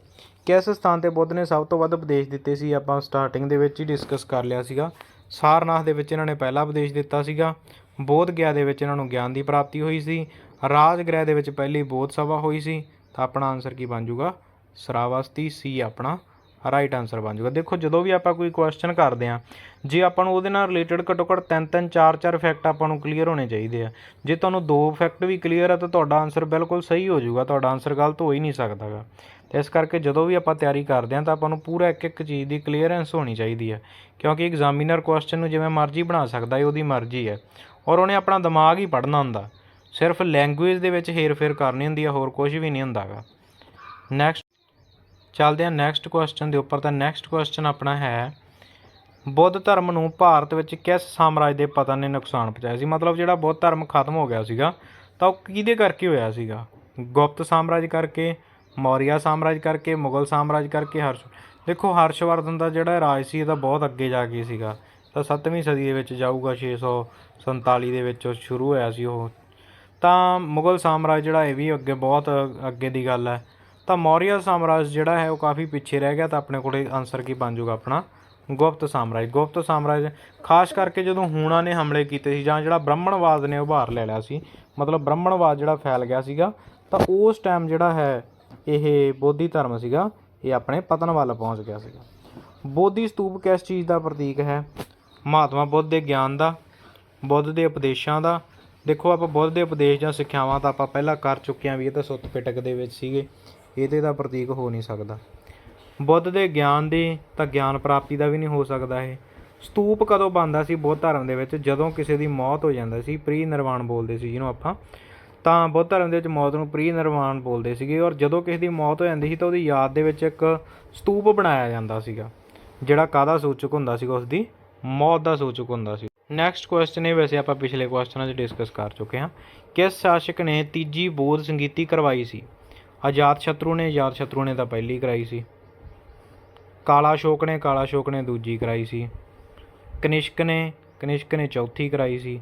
ਕਿਸ ਸਥਾਨ ਤੇ ਬੁੱਧ ਨੇ ਸਭ ਤੋਂ ਵੱਧ ਉਪਦੇਸ਼ ਦਿੱਤੇ ਸੀ? ਆਪਾਂ ਸਟਾਰਟਿੰਗ ਦੇ ਵਿੱਚ ਹੀ ਡਿਸਕਸ ਕਰ ਲਿਆ ਸੀਗਾ। ਸਾਰਨਾਥ ਦੇ ਵਿੱਚ ਇਹਨਾਂ ਨੇ ਪਹਿਲਾ ਉਪਦੇਸ਼ ਦਿੱਤਾ ਸੀਗਾ। ਬੋਧ ਗਿਆ ਦੇ ਵਿੱਚ ਇਹਨਾਂ ਨੂੰ ਗਿਆਨ ਦੀ ਪ੍ਰਾਪਤੀ ਹੋਈ ਸੀ। ਰਾਜ ਗ੍ਰਹਿ ਦੇ ਵਿੱਚ ਪਹਿਲੀ ਬੋਧ ਸਭਾ ਹੋਈ ਸੀ। ਤਾਂ ਆਪਣਾ ਆਨਸਰ ਕੀ ਬਣ ਜਾਊਗਾ? ਸਰਾਵਸਤੀ ਸੀ ਆਪਣਾ ਰਾਈਟ ਆਨਸਰ ਬਣ ਜਾਊਗਾ। ਦੇਖੋ, ਜਦੋਂ ਵੀ ਆਪਾਂ ਕੋਈ ਕੁਐਸਚਨ ਕਰਦੇ ਆ ਜੇ ਆਪਾਂ ਨੂੰ ਉਹਦੇ ਨਾਲ ਰਿਲੇਟਡ ਘੱਟੋ ਘੱਟ ਤਿੰਨ ਤਿੰਨ, ਚਾਰ ਚਾਰ ਫੈਕਟ ਆਪਾਂ ਨੂੰ ਕਲੀਅਰ ਹੋਣੇ ਚਾਹੀਦੇ ਆ। ਜੇ ਤੁਹਾਨੂੰ ਦੋ ਫੈਕਟ ਵੀ ਕਲੀਅਰ ਆ, ਤਾਂ ਤੁਹਾਡਾ ਆਨਸਰ ਬਿਲਕੁਲ ਸਹੀ ਹੋ ਜਾਊਗਾ। ਤੁਹਾਡਾ ਆਨਸਰ ਗਲਤ ਹੋ ਹੀ ਨਹੀਂ ਸਕਦਾਗਾ। ਤੇ ਇਸ ਕਰਕੇ ਜਦੋਂ ਵੀ ਆਪਾਂ ਤਿਆਰੀ ਕਰਦੇ ਆ ਤਾਂ ਆਪਾਂ ਨੂੰ ਪੂਰਾ ਇੱਕ ਇੱਕ ਚੀਜ਼ ਦੀ ਕਲੀਅਰੈਂਸ ਹੋਣੀ ਚਾਹੀਦੀ ਹੈ ਕਿਉਂਕਿ ਐਗਜ਼ਾਮੀਨਰ ਕੁਐਸਚਨ ਨੂੰ ਜਿਵੇਂ ਮਰਜ਼ੀ ਬਣਾ ਸਕਦਾ ਹੈ ਉਹਦੀ ਮਰਜ਼ੀ ਹੈ ਔਰ ਉਹਨੇ ਆਪਣਾ ਦਿਮਾਗ ਹੀ ਪੜ੍ਹਨਾ ਹੁੰਦਾ। ਸਿਰਫ ਲੈਂਗੁਏਜ ਦੇ ਵਿੱਚ ਹੇਰ-ਫੇਰ ਕਰਨੀ ਹੁੰਦੀ ਆ, ਹੋਰ ਕੁਝ ਵੀ ਨਹੀਂ ਹੁੰਦਾਗਾ। ਨੈਕਸਟ ਚੱਲਦੇ ਹਾਂ ਨੈਕਸਟ ਕੁਐਸਚਨ ਦੇ ਉੱਪਰ। ਤਾਂ ਨੈਕਸਟ ਕੁਐਸਚਨ ਆਪਣਾ ਹੈ, ਬੁੱਧ ਧਰਮ ਨੂੰ ਭਾਰਤ ਵਿੱਚ ਕਿਸ ਸਾਮਰਾਜ ਦੇ ਪਤਨ ਨੇ ਨੁਕਸਾਨ ਪਹੁੰਚਾਇਆ ਸੀ? ਮਤਲਬ ਜਿਹੜਾ ਬੁੱਧ ਧਰਮ ਖਤਮ ਹੋ ਗਿਆ ਸੀਗਾ, ਤਾਂ ਉਹ ਕਿਹਦੇ ਕਰਕੇ ਹੋਇਆ ਸੀਗਾ? ਗੁਪਤ ਸਾਮਰਾਜ ਕਰਕੇ, ਮੌਰੀਆ ਸਾਮਰਾਜ ਕਰਕੇ, ਮੁਗਲ ਸਾਮਰਾਜ ਕਰਕੇ, ਹਰਸ਼, ਦੇਖੋ ਹਰਸ਼ਵਰਧਨ ਦਾ ਜਿਹੜਾ ਰਾਜ ਸੀ, ਇਹ ਤਾਂ ਬਹੁਤ ਅੱਗੇ ਜਾ ਕੇ ਸੀਗਾ। ਤਾਂ 7ਵੀਂ ਸਦੀ ਦੇ ਵਿੱਚ ਜਾਊਗਾ 647 ਦੇ ਵਿੱਚ ਸ਼ੁਰੂ ਹੋਇਆ ਸੀ ਉਹ। ਤਾਂ ਮੁਗਲ ਸਾਮਰਾਜ ਜਿਹੜਾ ਇਹ ਵੀ ਅੱਗੇ ਬਹੁਤ ਅੱਗੇ ਦੀ ਗੱਲ ਹੈ। ਤਾਂ ਮੌਰੀਆ ਸਾਮਰਾਜ ਜਿਹੜਾ ਹੈ ਉਹ ਕਾਫੀ ਪਿੱਛੇ ਰਹਿ ਗਿਆ ਤਾਂ ਆਪਣੇ ਕੋਲੇ ਆਨਸਰ ਕੀ ਬਣ ਜਾਊਗਾ ਆਪਣਾ? ਗੁਪਤ ਸਾਮਰਾਜ। ਗੁਪਤ ਸਾਮਰਾਜ, ਖਾਸ ਕਰਕੇ ਜਦੋਂ ਹੂਣਾ ਨੇ ਹਮਲੇ ਕੀਤੇ ਸੀ ਜਾਂ ਜਿਹੜਾ ਬ੍ਰਾਹਮਣਵਾਦ ਨੇ ਉਭਾਰ ਲੈ ਲਿਆ ਸੀ, ਮਤਲਬ ਬ੍ਰਾਹਮਣਵਾਦ ਜਿਹੜਾ ਫੈਲ ਗਿਆ ਸੀਗਾ, ਤਾਂ ਉਸ ਟਾਈਮ ਜਿਹੜਾ ਹੈ ਇਹ ਬੋਧੀ ਧਰਮ ਸੀਗਾ, ਇਹ ਆਪਣੇ ਪਤਨ ਵੱਲ ਪਹੁੰਚ ਗਿਆ ਸੀਗਾ। ਬੋਧੀ ਸਤੂਪ ਕਿਸ ਚੀਜ਼ ਦਾ ਪ੍ਰਤੀਕ ਹੈ? ਮਹਾਤਮਾ ਬੁੱਧ ਦੇ ਗਿਆਨ ਦਾ, ਬੁੱਧ ਦੇ ਉਪਦੇਸ਼ਾਂ ਦਾ। ਦੇਖੋ ਆਪਾਂ ਬੁੱਧ ਦੇ ਉਪਦੇਸ਼ ਜਾਂ ਸਿੱਖਿਆਵਾਂ ਤਾਂ ਆਪਾਂ ਪਹਿਲਾਂ ਕਰ ਚੁੱਕੇ ਹਾਂ ਵੀ ਇਹ ਤਾਂ ਸੁੱਤ ਪਿਟਕ ਦੇ ਵਿੱਚ ਸੀਗੇ। ਇਹਦੇ ਦਾ ਪ੍ਰਤੀਕ ਹੋ ਨਹੀਂ ਸਕਦਾ। ਬੁੱਧ ਦੇ ਗਿਆਨ ਦੀ ਤਾਂ ਗਿਆਨ ਪ੍ਰਾਪਤੀ ਦਾ ਵੀ ਨਹੀਂ ਹੋ ਸਕਦਾ ਇਹ। ਸਤੂਪ ਕਦੋਂ ਬਣਦਾ ਸੀ ਬੁੱਧ ਧਰਮ ਦੇ ਵਿੱਚ? ਜਦੋਂ ਕਿਸੇ ਦੀ ਮੌਤ ਹੋ ਜਾਂਦਾ ਸੀ ਪ੍ਰੀ ਨਿਰਵਾਣ ਬੋਲਦੇ ਸੀ ਜਿਹਨੂੰ ਆਪਾਂ। ਤਾਂ ਬੁੱਧ ਧਰਮ ਦੇ ਵਿੱਚ ਮੌਤ ਨੂੰ ਪ੍ਰੀ ਨਿਰਵਾਣ ਬੋਲਦੇ ਸੀਗੇ ਔਰ ਜਦੋਂ ਕਿਸੇ ਦੀ ਮੌਤ ਹੋ ਜਾਂਦੀ ਸੀ ਤਾਂ ਉਹਦੀ ਯਾਦ ਦੇ ਵਿੱਚ ਇੱਕ ਸਤੂਪ ਬਣਾਇਆ ਜਾਂਦਾ ਸੀਗਾ, ਜਿਹੜਾ ਕਾਹਦਾ ਸੂਚਕ ਹੁੰਦਾ ਸੀਗਾ? ਉਸ ਦੀ ਮੌਤ ਦਾ ਸੂਚਕ ਹੁੰਦਾ ਸੀ। ਨੈਕਸਟ ਕੁਐਸਚਨ ਇਹ ਵੈਸੇ ਆਪਾਂ ਪਿਛਲੇ ਕੁਐਸਚਨਾਂ 'ਚ ਡਿਸਕਸ ਕਰ ਚੁੱਕੇ ਹਾਂ। ਕਿਸ ਸ਼ਾਸਕ ਨੇ ਤੀਜੀ ਬੋਧ ਸੰਗੀਤੀ ਕਰਵਾਈ ਸੀ? ਆਜ਼ਾਦ ਸ਼ਤਰੂ ਨੇ, ਆਜ਼ਾਦ ਸ਼ਤਰੂ ਨੇ ਤਾਂ ਪਹਿਲੀ ਕਰਾਈ ਸੀ। ਕਾਲਾ ਅਸ਼ੋਕ ਨੇ, ਕਾਲਾ ਸ਼ੋਕ ਨੇ ਦੂਜੀ ਕਰਾਈ ਸੀ। ਕਨਿਸ਼ਕ ਨੇ ਕਨਿਸ਼ਕ ਨੇ ਚੌਥੀ ਕਰਾਈ ਸੀ।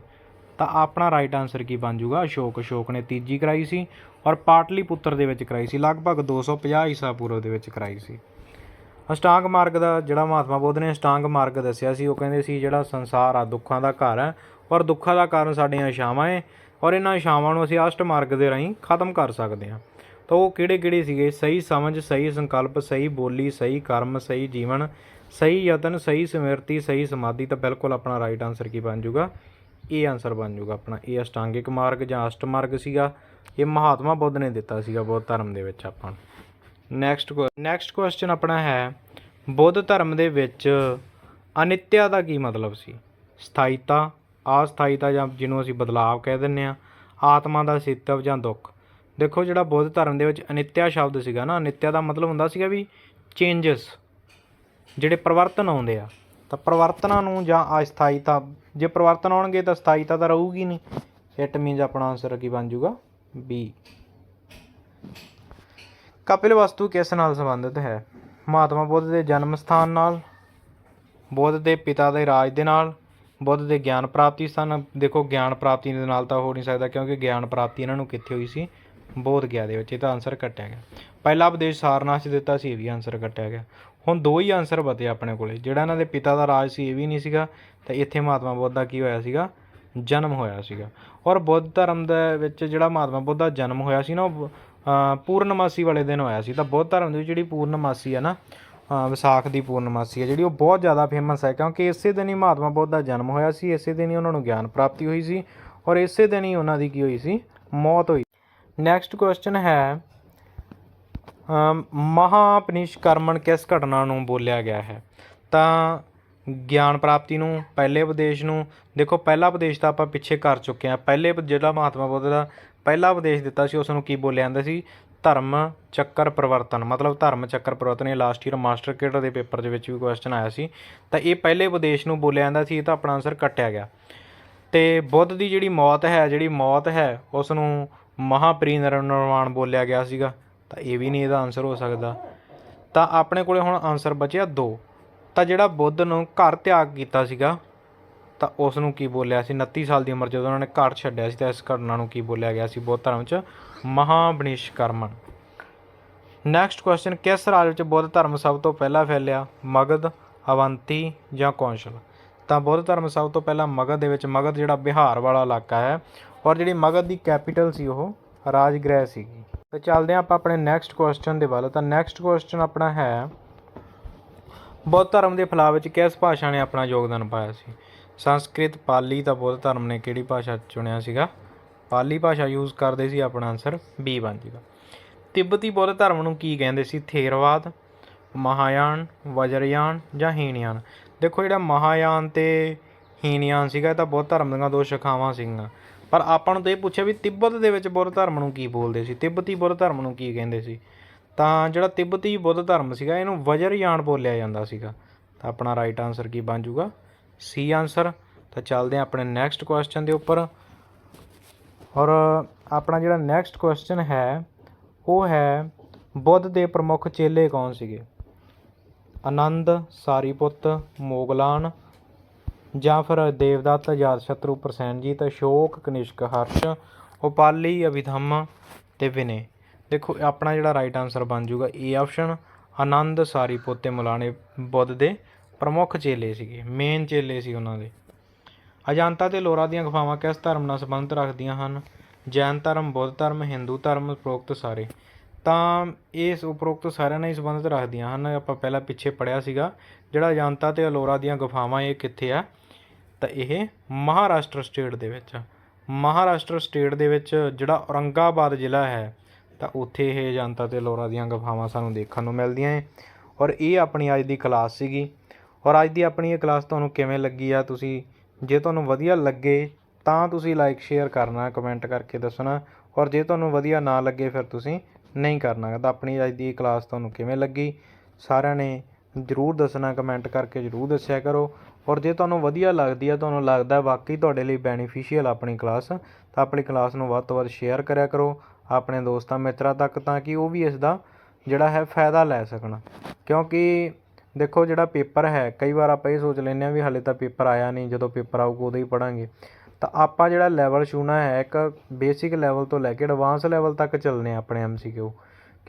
ਤਾਂ ਆਪਣਾ ਰਾਈਟ ਆਨਸਰ ਕੀ ਬਣ ਜਾਊਗਾ? ਅਸ਼ੋਕ ਅਸ਼ੋਕ ਨੇ ਤੀਜੀ ਕਰਾਈ ਸੀ ਔਰ ਪਾਟਲੀਪੁੱਤਰ ਦੇ ਵਿੱਚ ਕਰਾਈ ਸੀ। ਲਗਭਗ 250 ਈਸਾ ਪੂਰਵ ਦੇ ਵਿੱਚ ਕਰਾਈ ਸੀ। ਅਸ਼ਟਾਂਗ ਮਾਰਗ ਦਾ ਜਿਹੜਾ ਮਹਾਤਮਾ ਬੁੱਧ ਨੇ ਅਸ਼ਟਾਂਗ ਮਾਰਗ ਦੱਸਿਆ ਸੀ, ਉਹ ਕਹਿੰਦੇ ਸੀ ਜਿਹੜਾ ਸੰਸਾਰ ਆ, ਦੁੱਖਾਂ ਦਾ ਘਰ ਹੈ ਔਰ ਦੁੱਖਾਂ ਦਾ ਕਾਰਨ ਸਾਡੀਆਂ ਇਸ਼ਾਵਾਂ ਹੈ ਔਰ ਇਹਨਾਂ ਇਸ਼ਾਵਾਂ ਨੂੰ ਅਸੀਂ ਅਸ਼ਟ ਮਾਰਗ ਦੇ ਰਾਹੀਂ ਖਤਮ ਕਰ ਸਕਦੇ ਹਾਂ। ਤਾਂ ਉਹ ਕਿਹੜੇ ਕਿਹੜੇ ਸੀਗੇ? ਸਹੀ ਸਮਝ, ਸਹੀ ਸੰਕਲਪ, ਸਹੀ ਬੋਲੀ, ਸਹੀ ਕਰਮ, ਸਹੀ ਜੀਵਨ, ਸਹੀ ਯਤਨ, ਸਹੀ ਸਮਿਰਤੀ, ਸਹੀ ਸਮਾਧੀ ਤਾਂ ਬਿਲਕੁਲ ਆਪਣਾ ਰਾਈਟ ਆਨਸਰ ਕੀ ਬਣ ਜਾਊਗਾ? ਇਹ ਆਨਸਰ ਬਣ ਜਾਊਗਾ ਆਪਣਾ। ਇਹ ਅਸ਼ਟਾਂਗਿਕ ਮਾਰਗ ਜਾਂ ਅਸ਼ਟ ਮਾਰਗ ਸੀਗਾ। ਇਹ ਮਹਾਤਮਾ ਬੁੱਧ ਨੇ ਦਿੱਤਾ ਸੀਗਾ ਬੁੱਧ ਧਰਮ ਦੇ ਵਿੱਚ ਆਪਾਂ ਨੂੰ। ਨੈਕਸਟ ਨੈਕਸਟ ਕੁਐਸਚਨ ਆਪਣਾ ਹੈ, ਬੁੱਧ ਧਰਮ ਦੇ ਵਿੱਚ ਅਨਿੱਤਿਆ ਦਾ ਕੀ ਮਤਲਬ ਸੀ? ਸਥਾਈਤਾ ਅਸਥਾਈਤਾ ਜਾਂ ਜਿਹਨੂੰ ਅਸੀਂ ਬਦਲਾਵ ਕਹਿ ਦਿੰਨੇ ਆ ਆਤਮਾ ਦਾ ਸਿੱਤਵ ਜਾਂ ਦੁੱਖ। ਦੇਖੋ ਜਿਹੜਾ ਬੁੱਧ ਧਰਮ ਦੇ ਵਿੱਚ ਅਨਿੱਤਿਆ ਸ਼ਬਦ ਸੀਗਾ ਨਾ, ਅਨਿੱਤਿਆ ਦਾ ਮਤਲਬ ਹੁੰਦਾ ਸੀਗਾ ਵੀ ਚੇਂਜਸ ਜਿਹੜੇ ਪਰਿਵਰਤਨ ਆਉਂਦੇ ਆ। ਤਾਂ ਪਰਿਵਰਤਨਾਂ ਨੂੰ ਜਾਂ ਅਸਥਾਈਤਾ ਜੇ ਪਰਿਵਰਤਨ ਆਉਣਗੇ ਤਾਂ ਸਥਾਈਤਾ ਤਾਂ ਰਹੂਗੀ ਨਹੀਂ ਇਟ ਮੀਨਸ ਆਪਣਾ ਆਨਸਰ ਕੀ ਬਣ ਜਾਊਗਾ? ਬੀ ਕਪਿਲ ਵਸਤੂ ਕਿਸ ਨਾਲ ਸੰਬੰਧਿਤ ਹੈ? ਮਹਾਤਮਾ ਬੁੱਧ ਦੇ ਜਨਮ ਸਥਾਨ ਨਾਲ, ਬੁੱਧ ਦੇ ਪਿਤਾ ਦੇ ਰਾਜ ਦੇ ਨਾਲ, ਬੁੱਧ ਦੇ ਗਿਆਨ ਪ੍ਰਾਪਤੀ ਸਥਾਨ ਦੇਖੋ ਗਿਆਨ ਪ੍ਰਾਪਤੀ ਦੇ ਨਾਲ ਤਾਂ ਹੋ ਨਹੀਂ ਸਕਦਾ ਕਿਉਂਕਿ ਗਿਆਨ ਪ੍ਰਾਪਤੀ ਇਹਨਾਂ ਨੂੰ ਕਿੱਥੇ ਹੋਈ ਸੀ? ਬੋਧ ਗਿਆ ਦੇ ਵਿੱਚ, ਇਹ ਤਾਂ ਆਨਸਰ ਕੱਟਿਆ ਗਿਆ। ਪਹਿਲਾ ਉਪਦੇਸ਼ ਸਾਰਨਾਥ ਦਿੱਤਾ ਸੀ, ਇਹ ਵੀ ਆਨਸਰ ਕੱਟਿਆ ਗਿਆ। ਹੁਣ ਦੋ ਹੀ ਆਨਸਰ ਬਤੇ ਆਪਣੇ ਕੋਲੇ, ਜਿਹੜਾ ਇਹਨਾਂ ਦੇ ਪਿਤਾ ਦਾ ਰਾਜ ਸੀ, ਇਹ ਵੀ ਨਹੀਂ ਸੀਗਾ, ਤੇ ਇੱਥੇ ਮਹਾਤਮਾ ਬੁੱਧ ਦਾ ਕੀ ਹੋਇਆ ਸੀਗਾ? ਜਨਮ ਹੋਇਆ ਸੀਗਾ। ਔਰ ਬੁੱਧ ਧਰਮ ਦੇ ਵਿੱਚ ਜਿਹੜਾ ਮਹਾਤਮਾ ਬੁੱਧ ਦਾ ਜਨਮ ਹੋਇਆ ਸੀ ਨਾ, ਉਹ ਪੂਰਨਮਾਸੀ ਵਾਲੇ ਦਿਨ ਹੋਇਆ ਸੀ। ਤਾਂ ਬੁੱਧ ਧਰਮ ਦੇ ਵਿੱਚ ਜਿਹੜੀ ਪੂਰਨਮਾਸੀ ਹੈ ਨਾ ਵਿਸਾਖ ਦੀ ਪੂਰਨਮਾਸੀ ਹੈ ਜਿਹੜੀ ਉਹ ਬਹੁਤ ਜ਼ਿਆਦਾ ਫੇਮਸ ਹੈ, ਕਿਉਂਕਿ ਇਸੇ ਦਿਨ ਹੀ ਮਹਾਤਮਾ ਬੁੱਧ ਦਾ ਜਨਮ ਹੋਇਆ ਸੀ, ਇਸੇ ਦਿਨ ਹੀ ਉਹਨਾਂ ਨੂੰ ਗਿਆਨ ਪ੍ਰਾਪਤੀ ਹੋਈ ਸੀ, ਔਰ ਇਸੇ ਦਿਨ ਹੀ ਉਹਨਾਂ ਦੀ ਕੀ ਹੋਈ ਸੀ? ਮੌਤ ਹੋਈ ਨੈਕਸਟ ਕੁਐਸਚਨ ਹੈ, ਅਮ, ਮਹਾਪਨਿਸ਼ਕਰਮਣ ਕਿਸ ਘਟਨਾ ਨੂੰ ਬੋਲਿਆ ਗਿਆ ਹੈ? ਤਾਂ ਗਿਆਨ ਪ੍ਰਾਪਤੀ ਨੂੰ, ਪਹਿਲੇ ਉਪਦੇਸ਼ ਨੂੰ, ਦੇਖੋ ਪਹਿਲਾ ਉਪਦੇਸ਼ ਤਾਂ ਆਪਾਂ ਪਿੱਛੇ ਕਰ ਚੁੱਕੇ ਹਾਂ। ਪਹਿਲੇ ਜਿਹੜਾ ਮਹਾਤਮਾ ਬੁੱਧ ਦਾ ਪਹਿਲਾ ਉਪਦੇਸ਼ ਦਿੱਤਾ ਸੀ ਉਸ ਨੂੰ ਕੀ ਬੋਲਿਆ ਜਾਂਦਾ ਸੀ? ਧਰਮ ਚੱਕਰ ਪਰਿਵਰਤਨ। ਮਤਲਬ ਧਰਮ ਚੱਕਰ ਪਰਿਵਰਤਨ, ਇਹ ਲਾਸਟ ਈਅਰ ਮਾਸਟਰ ਕਿਡ ਦੇ ਪੇਪਰ ਦੇ ਵਿੱਚ ਵੀ ਕੁਐਸਚਨ ਆਇਆ ਸੀ। ਤਾਂ ਇਹ ਪਹਿਲੇ ਉਪਦੇਸ਼ ਨੂੰ ਬੋਲਿਆ ਜਾਂਦਾ ਸੀ, ਇਹ ਤਾਂ ਆਪਣਾ ਆਨਸਰ ਕੱਟਿਆ ਗਿਆ। ਤੇ ਬੁੱਧ ਦੀ ਜਿਹੜੀ ਮੌਤ ਹੈ, ਜਿਹੜੀ ਮੌਤ ਹੈ ਉਸ ਨੂੰ ਮਹਾਪਰਿਨਿਰਵਾਣ ਬੋਲਿਆ ਗਿਆ ਸੀਗਾ, ਤਾਂ ਇਹ ਵੀ ਨਹੀਂ ਇਹਦਾ ਆਨਸਰ ਹੋ ਸਕਦਾ। ਤਾਂ ਆਪਣੇ ਕੋਲੇ ਹੁਣ ਆਨਸਰ ਬਚਿਆ ਦੋ। ਤਾਂ ਜਿਹੜਾ ਬੁੱਧ ਨੂੰ ਘਰ ਤਿਆਗ ਕੀਤਾ ਸੀਗਾ, ਤਾਂ ਉਸ ਨੂੰ ਕੀ ਬੋਲਿਆ ਸੀ? 29 ਸਾਲ ਦੀ ਉਮਰ ਜਦੋਂ ਉਹਨਾਂ ਨੇ ਘਰ ਛੱਡਿਆ ਸੀ, ਤਾਂ ਇਸ ਘਟਨਾ ਨੂੰ ਕੀ ਬੋਲਿਆ ਗਿਆ ਸੀ? ਬੁੱਧ ਧਰਮ 'ਚ ਮਹਾਬਨਿਸ਼ਕਰਮਨ ਨੈਕਸਟ ਕੁਐਸਚਨ ਕਿਸ ਰਾਜ ਵਿੱਚ ਬੁੱਧ ਧਰਮ ਸਭ ਤੋਂ ਪਹਿਲਾਂ ਫੈਲਿਆ? ਮਗਧ, ਅਵੰਤੀ ਜਾਂ ਕੌਂਸ਼ਲ? ਤਾਂ ਬੁੱਧ ਧਰਮ ਸਭ ਤੋਂ ਪਹਿਲਾਂ ਮਗਧ ਦੇ ਵਿੱਚ, ਮਗਧ ਜਿਹੜਾ ਬਿਹਾਰ ਵਾਲਾ ਇਲਾਕਾ ਹੈ ਔਰ ਜਿਹੜੀ ਮਗਧ ਦੀ ਕੈਪੀਟਲ ਸੀ ਉਹ ਰਾਜਗ੍ਰਹਿ ਸੀਗੀ। ਤੇ ਚੱਲਦੇ ਹਾਂ ਆਪਾਂ ਆਪਣੇ ਨੈਕਸਟ ਕੁਐਸਚਨ ਦੇ ਵੱਲ। ਤਾਂ ਨੈਕਸਟ ਕੁਐਸਚਨ ਆਪਣਾ ਹੈ, ਬੁੱਧ ਧਰਮ ਦੇ ਫੈਲਾਅ ਵਿੱਚ ਕਿਸ ਭਾਸ਼ਾ ਨੇ ਆਪਣਾ ਯੋਗਦਾਨ ਪਾਇਆ ਸੀ? ਸੰਸਕ੍ਰਿਤ, ਪਾਲੀ ਤਾਂ ਬੁੱਧ ਧਰਮ ਨੇ ਕਿਹੜੀ ਭਾਸ਼ਾ ਚੁਣਿਆ ਸੀਗਾ? ਪਾਲੀ ਭਾਸ਼ਾ ਯੂਜ਼ ਕਰਦੇ ਸੀ ਆਪਣਾ ਆਨਸਰ ਬੀ ਬਣ ਜਾਏਗਾ ਤਿੱਬਤੀ ਬੁੱਧ ਧਰਮ ਨੂੰ ਕੀ ਕਹਿੰਦੇ ਸੀ? ਥੇਰਵਾਦ, ਮਹਾਯਾਨ, ਵਜਰਯਾਨ ਜਾਂ ਹੀਨਯਾਨ ਦੇਖੋ ਜਿਹੜਾ ਮਹਾਯਾਨ ਤੇ ਹੀਨਯਾਨ ਸੀਗਾ, ਇਹ ਤਾਂ ਬੁੱਧ ਧਰਮ ਦੀਆਂ ਦੋ ਸ਼ਾਖਾਵਾਂ ਸੀਗੀਆਂ। ਪਰ ਆਪਾਂ ਨੂੰ ਤਾਂ ਇਹ ਪੁੱਛਿਆ ਵੀ ਤਿੱਬਤ ਦੇ ਵਿੱਚ ਬੁੱਧ ਧਰਮ ਨੂੰ ਕੀ ਬੋਲਦੇ ਸੀ? ਤਿੱਬਤੀ ਬੁੱਧ ਧਰਮ ਨੂੰ ਕੀ ਕਹਿੰਦੇ ਸੀ? ਤਾਂ ਜਿਹੜਾ ਤਿੱਬਤੀ ਬੁੱਧ ਧਰਮ ਸੀਗਾ, ਇਹਨੂੰ ਵਜਰਯਾਨ ਬੋਲਿਆ ਜਾਂਦਾ ਸੀਗਾ। ਤਾਂ ਆਪਣਾ ਰਾਈਟ ਆਨਸਰ ਕੀ ਬਣ ਜਾਊਗਾ? ਸੀ ਆਨਸਰ ਤਾਂ ਚੱਲਦੇ ਹਾਂ ਆਪਣੇ ਨੈਕਸਟ ਕੁਐਸਚਨ ਦੇ ਉੱਪਰ। ਔਰ ਆਪਣਾ ਜਿਹੜਾ ਨੈਕਸਟ ਕੁਐਸਚਨ ਹੈ, ਉਹ ਹੈ, ਬੁੱਧ ਦੇ ਪ੍ਰਮੁੱਖ ਚੇਲੇ ਕੌਣ ਸੀਗੇ? ਆਨੰਦ, ਸਾਰੀਪੁੱਤ, ਮੋਗਲਾਨ ਜਾਂ ਫਿਰ ਦੇਵਦੱਤ ਅਜਾਤਸ਼ਤਰੂ ਪ੍ਰਸੈਨਜੀਤ, ਅਸ਼ੋਕ, ਕਨਿਸ਼ਕ, ਹਰਸ਼, ਉਪਾਲੀ, ਅਭਿਧੰਮ ਅਤੇ ਵਿਨੇ। ਦੇਖੋ, ਆਪਣਾ ਜਿਹੜਾ ਰਾਈਟ ਆਨਸਰ ਬਣ ਜਾਊਗਾ ਏ ਆਪਸ਼ਨ ਆਨੰਦ ਸਾਰੀਪੁੱਤ ਤੇ ਮੁਲਾਣੇ ਬੁੱਧ ਦੇ ਪ੍ਰਮੁੱਖ ਚੇਲੇ ਸੀਗੇ ਮੇਨ ਚੇਲੇ ਸੀ ਉਹਨਾਂ ਦੇ। ਅਜੰਤਾ ਤੇ ਲੋਰਾ ਦੀਆਂ ਗੁਫਾਵਾਂ ਕਿਸ ਧਰਮ ਨਾਲ ਸੰਬੰਧ ਰੱਖਦੀਆਂ ਹਨ? ਜੈਨ ਧਰਮ, ਬੁੱਧ ਧਰਮ, ਹਿੰਦੂ ਧਰਮ, ਉਪਰੋਕਤ ਸਾਰੇ। ਤਾਂ ਇਸ ਉਪਰੋਕਤ ਸਾਰਿਆਂ ਨਾਲ ਹੀ ਸੰਬੰਧਿਤ ਰੱਖਦੀਆਂ ਹਨ। ਆਪਾਂ ਪਹਿਲਾਂ ਪਿੱਛੇ ਪੜਿਆ ਸੀਗਾ, ਜਿਹੜਾ ਅਜੰਤਾ ਤੇ ਅਲੋਰਾ ਦੀਆਂ ਗੁਫਾਵਾਂ ਇਹ ਕਿੱਥੇ ਆ? ਤਾਂ ਇਹ ਮਹਾਰਾਸ਼ਟਰ ਸਟੇਟ ਦੇ ਵਿੱਚ ਮਹਾਰਾਸ਼ਟਰ ਸਟੇਟ ਦੇ ਵਿੱਚ ਜਿਹੜਾ ਔਰੰਗਾਬਾਦ ਜ਼ਿਲ੍ਹਾ ਹੈ, ਤਾਂ ਉੱਥੇ ਇਹ ਅਜੰਤਾ ਤੇ ਅਲੋਰਾ ਦੀਆਂ ਗੁਫਾਵਾਂ ਸਾਨੂੰ ਦੇਖਣ ਨੂੰ ਮਿਲਦੀਆਂ ਹੈ ਔਰ ਇਹ ਆਪਣੀ ਅੱਜ ਦੀ ਕਲਾਸ ਸੀਗੀ। ਔਰ ਅੱਜ ਦੀ ਆਪਣੀ ਇਹ ਕਲਾਸ ਤੁਹਾਨੂੰ ਕਿਵੇਂ ਲੱਗੀ ਆ, ਤੁਸੀਂ ਜੇ ਤੁਹਾਨੂੰ ਵਧੀਆ ਲੱਗੇ, ਤਾਂ ਤੁਸੀਂ ਲਾਈਕ ਸ਼ੇਅਰ ਕਰਨਾ ਕਮੈਂਟ ਕਰਕੇ ਦੱਸਣਾ। ਔਰ ਜੇ ਤੁਹਾਨੂੰ ਵਧੀਆ ਨਾ ਲੱਗੇ, ਫਿਰ ਤੁਸੀਂ ਨਹੀਂ ਕਰਨਾ। ਤਾਂ ਆਪਣੀ ਅੱਜ ਦੀ ਕਲਾਸ ਤੁਹਾਨੂੰ ਕਿਵੇਂ ਲੱਗੀ, ਸਾਰਿਆਂ ਨੇ ਜਰੂਰ ਦੱਸਣਾ ਕਮੈਂਟ ਕਰਕੇ ਜਰੂਰ ਦੱਸਿਆ ਕਰੋ। ਔਰ ਜੇ ਤੁਹਾਨੂੰ ਵਧੀਆ ਲੱਗਦੀ ਆ, ਤੁਹਾਨੂੰ ਲੱਗਦਾ ਵਾਕਈ ਤੁਹਾਡੇ ਲਈ ਬੈਨੀਫਿਸ਼ੀਅਲ ਆਪਣੀ ਕਲਾਸ ਤਾਂ ਆਪਣੀ ਕਲਾਸ ਨੂੰ ਵੱਧ ਤੋਂ ਵੱਧ ਸ਼ੇਅਰ ਕਰਿਆ ਕਰੋ ਆਪਣੇ ਦੋਸਤਾਂ, ਮਿੱਤਰਾਂ ਤੱਕ, ਤਾਂ ਕਿ ਉਹ ਵੀ ਇਸ ਦਾ ਜਿਹੜਾ ਹੈ ਫਾਇਦਾ ਲੈ ਸਕਣ। ਕਿਉਂਕਿ ਦੇਖੋ ਜਿਹੜਾ ਪੇਪਰ ਹੈ, ਕਈ ਵਾਰ ਆਪਾਂ ਇਹ ਸੋਚ ਲੈਂਦੇ ਆ ਵੀ ਹਾਲੇ ਤਾਂ ਪੇਪਰ ਆਇਆ ਨਹੀਂ, ਜਦੋਂ ਪੇਪਰ ਆਊਗਾ ਉਦੋਂ ਹੀ ਪੜਾਂਗੇ ਤਾਂ ਆਪਾਂ ਜਿਹੜਾ ਲੈਵਲ ਛੂਣਾ ਹੈ, ਇੱਕ ਬੇਸਿਕ ਲੈਵਲ ਤੋਂ ਲੈ ਕੇ ਐਡਵਾਂਸ ਲੈਵਲ ਤੱਕ ਚੱਲਨੇ ਆ ਆਪਣੇ ਐਮਸੀਕਿਊ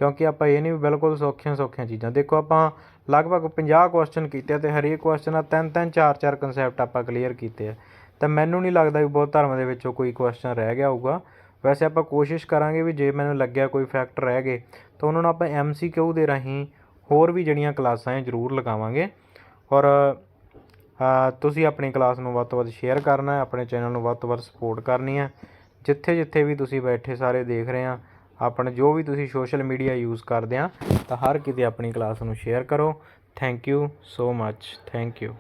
ਕਿਉਂਕਿ ਆਪਾਂ ਇਹ ਨਹੀਂ ਵੀ ਬਿਲਕੁਲ ਸੌਖੀਆਂ ਸੌਖੀਆਂ ਚੀਜ਼ਾਂ। ਦੇਖੋ ਆਪਾਂ ਲਗਭਗ 50 ਕੁਐਸਚਨ ਕੀਤੇ ਅਤੇ ਹਰੇਕ ਕੁਐਸਚਨ ਆ ਤਿੰਨ ਤਿੰਨ ਚਾਰ ਚਾਰ ਕਨਸੈਪਟ ਆਪਾਂ ਕਲੀਅਰ ਕੀਤੇ ਆ। ਤਾਂ ਮੈਨੂੰ ਨਹੀਂ ਲੱਗਦਾ ਵੀ ਬਹੁਤ ਧਰਮ ਦੇ ਵਿੱਚੋਂ ਕੋਈ ਕੁਐਸਚਨ ਰਹਿ ਗਿਆ ਹੋਊਗਾ। ਵੈਸੇ ਆਪਾਂ ਕੋਸ਼ਿਸ਼ ਕਰਾਂਗੇ ਵੀ ਜੇ ਮੈਨੂੰ ਲੱਗਿਆ ਕੋਈ ਫੈਕਟ ਰਹਿ ਗਏ, ਤਾਂ ਉਹਨਾਂ ਨੂੰ ਆਪਾਂ ਐੱਮ ਸੀ ਕਿਊ ਦੇ ਰਾਹੀਂ ਹੋਰ ਵੀ ਜਿਹੜੀਆਂ ਕਲਾਸਾਂ ਹੈ ਜ਼ਰੂਰ ਲਗਾਵਾਂਗੇ। ਔਰ ਤੁਸੀਂ ਆਪਣੀ ਕਲਾਸ ਨੂੰ ਵੱਧ ਤੋਂ ਵੱਧ ਸ਼ੇਅਰ ਕਰਨਾ ਹੈ, ਆਪਣੇ ਚੈਨਲ ਨੂੰ ਵੱਧ ਤੋਂ ਵੱਧ ਸਪੋਰਟ ਕਰਨੀ ਹੈ। ਜਿੱਥੇ ਜਿੱਥੇ ਵੀ ਤੁਸੀਂ ਬੈਠੇ ਸਾਰੇ ਦੇਖ ਰਹੇ ਆ ਆਪਣੇ ਜੋ ਵੀ ਤੁਸੀਂ ਸੋਸ਼ਲ ਮੀਡੀਆ ਯੂਜ਼ ਕਰਦੇ ਆ, ਤਾਂ ਹਰ ਕਿਤੇ ਆਪਣੀ ਕਲਾਸ ਨੂੰ ਸ਼ੇਅਰ ਕਰੋ। Thank you so much thank you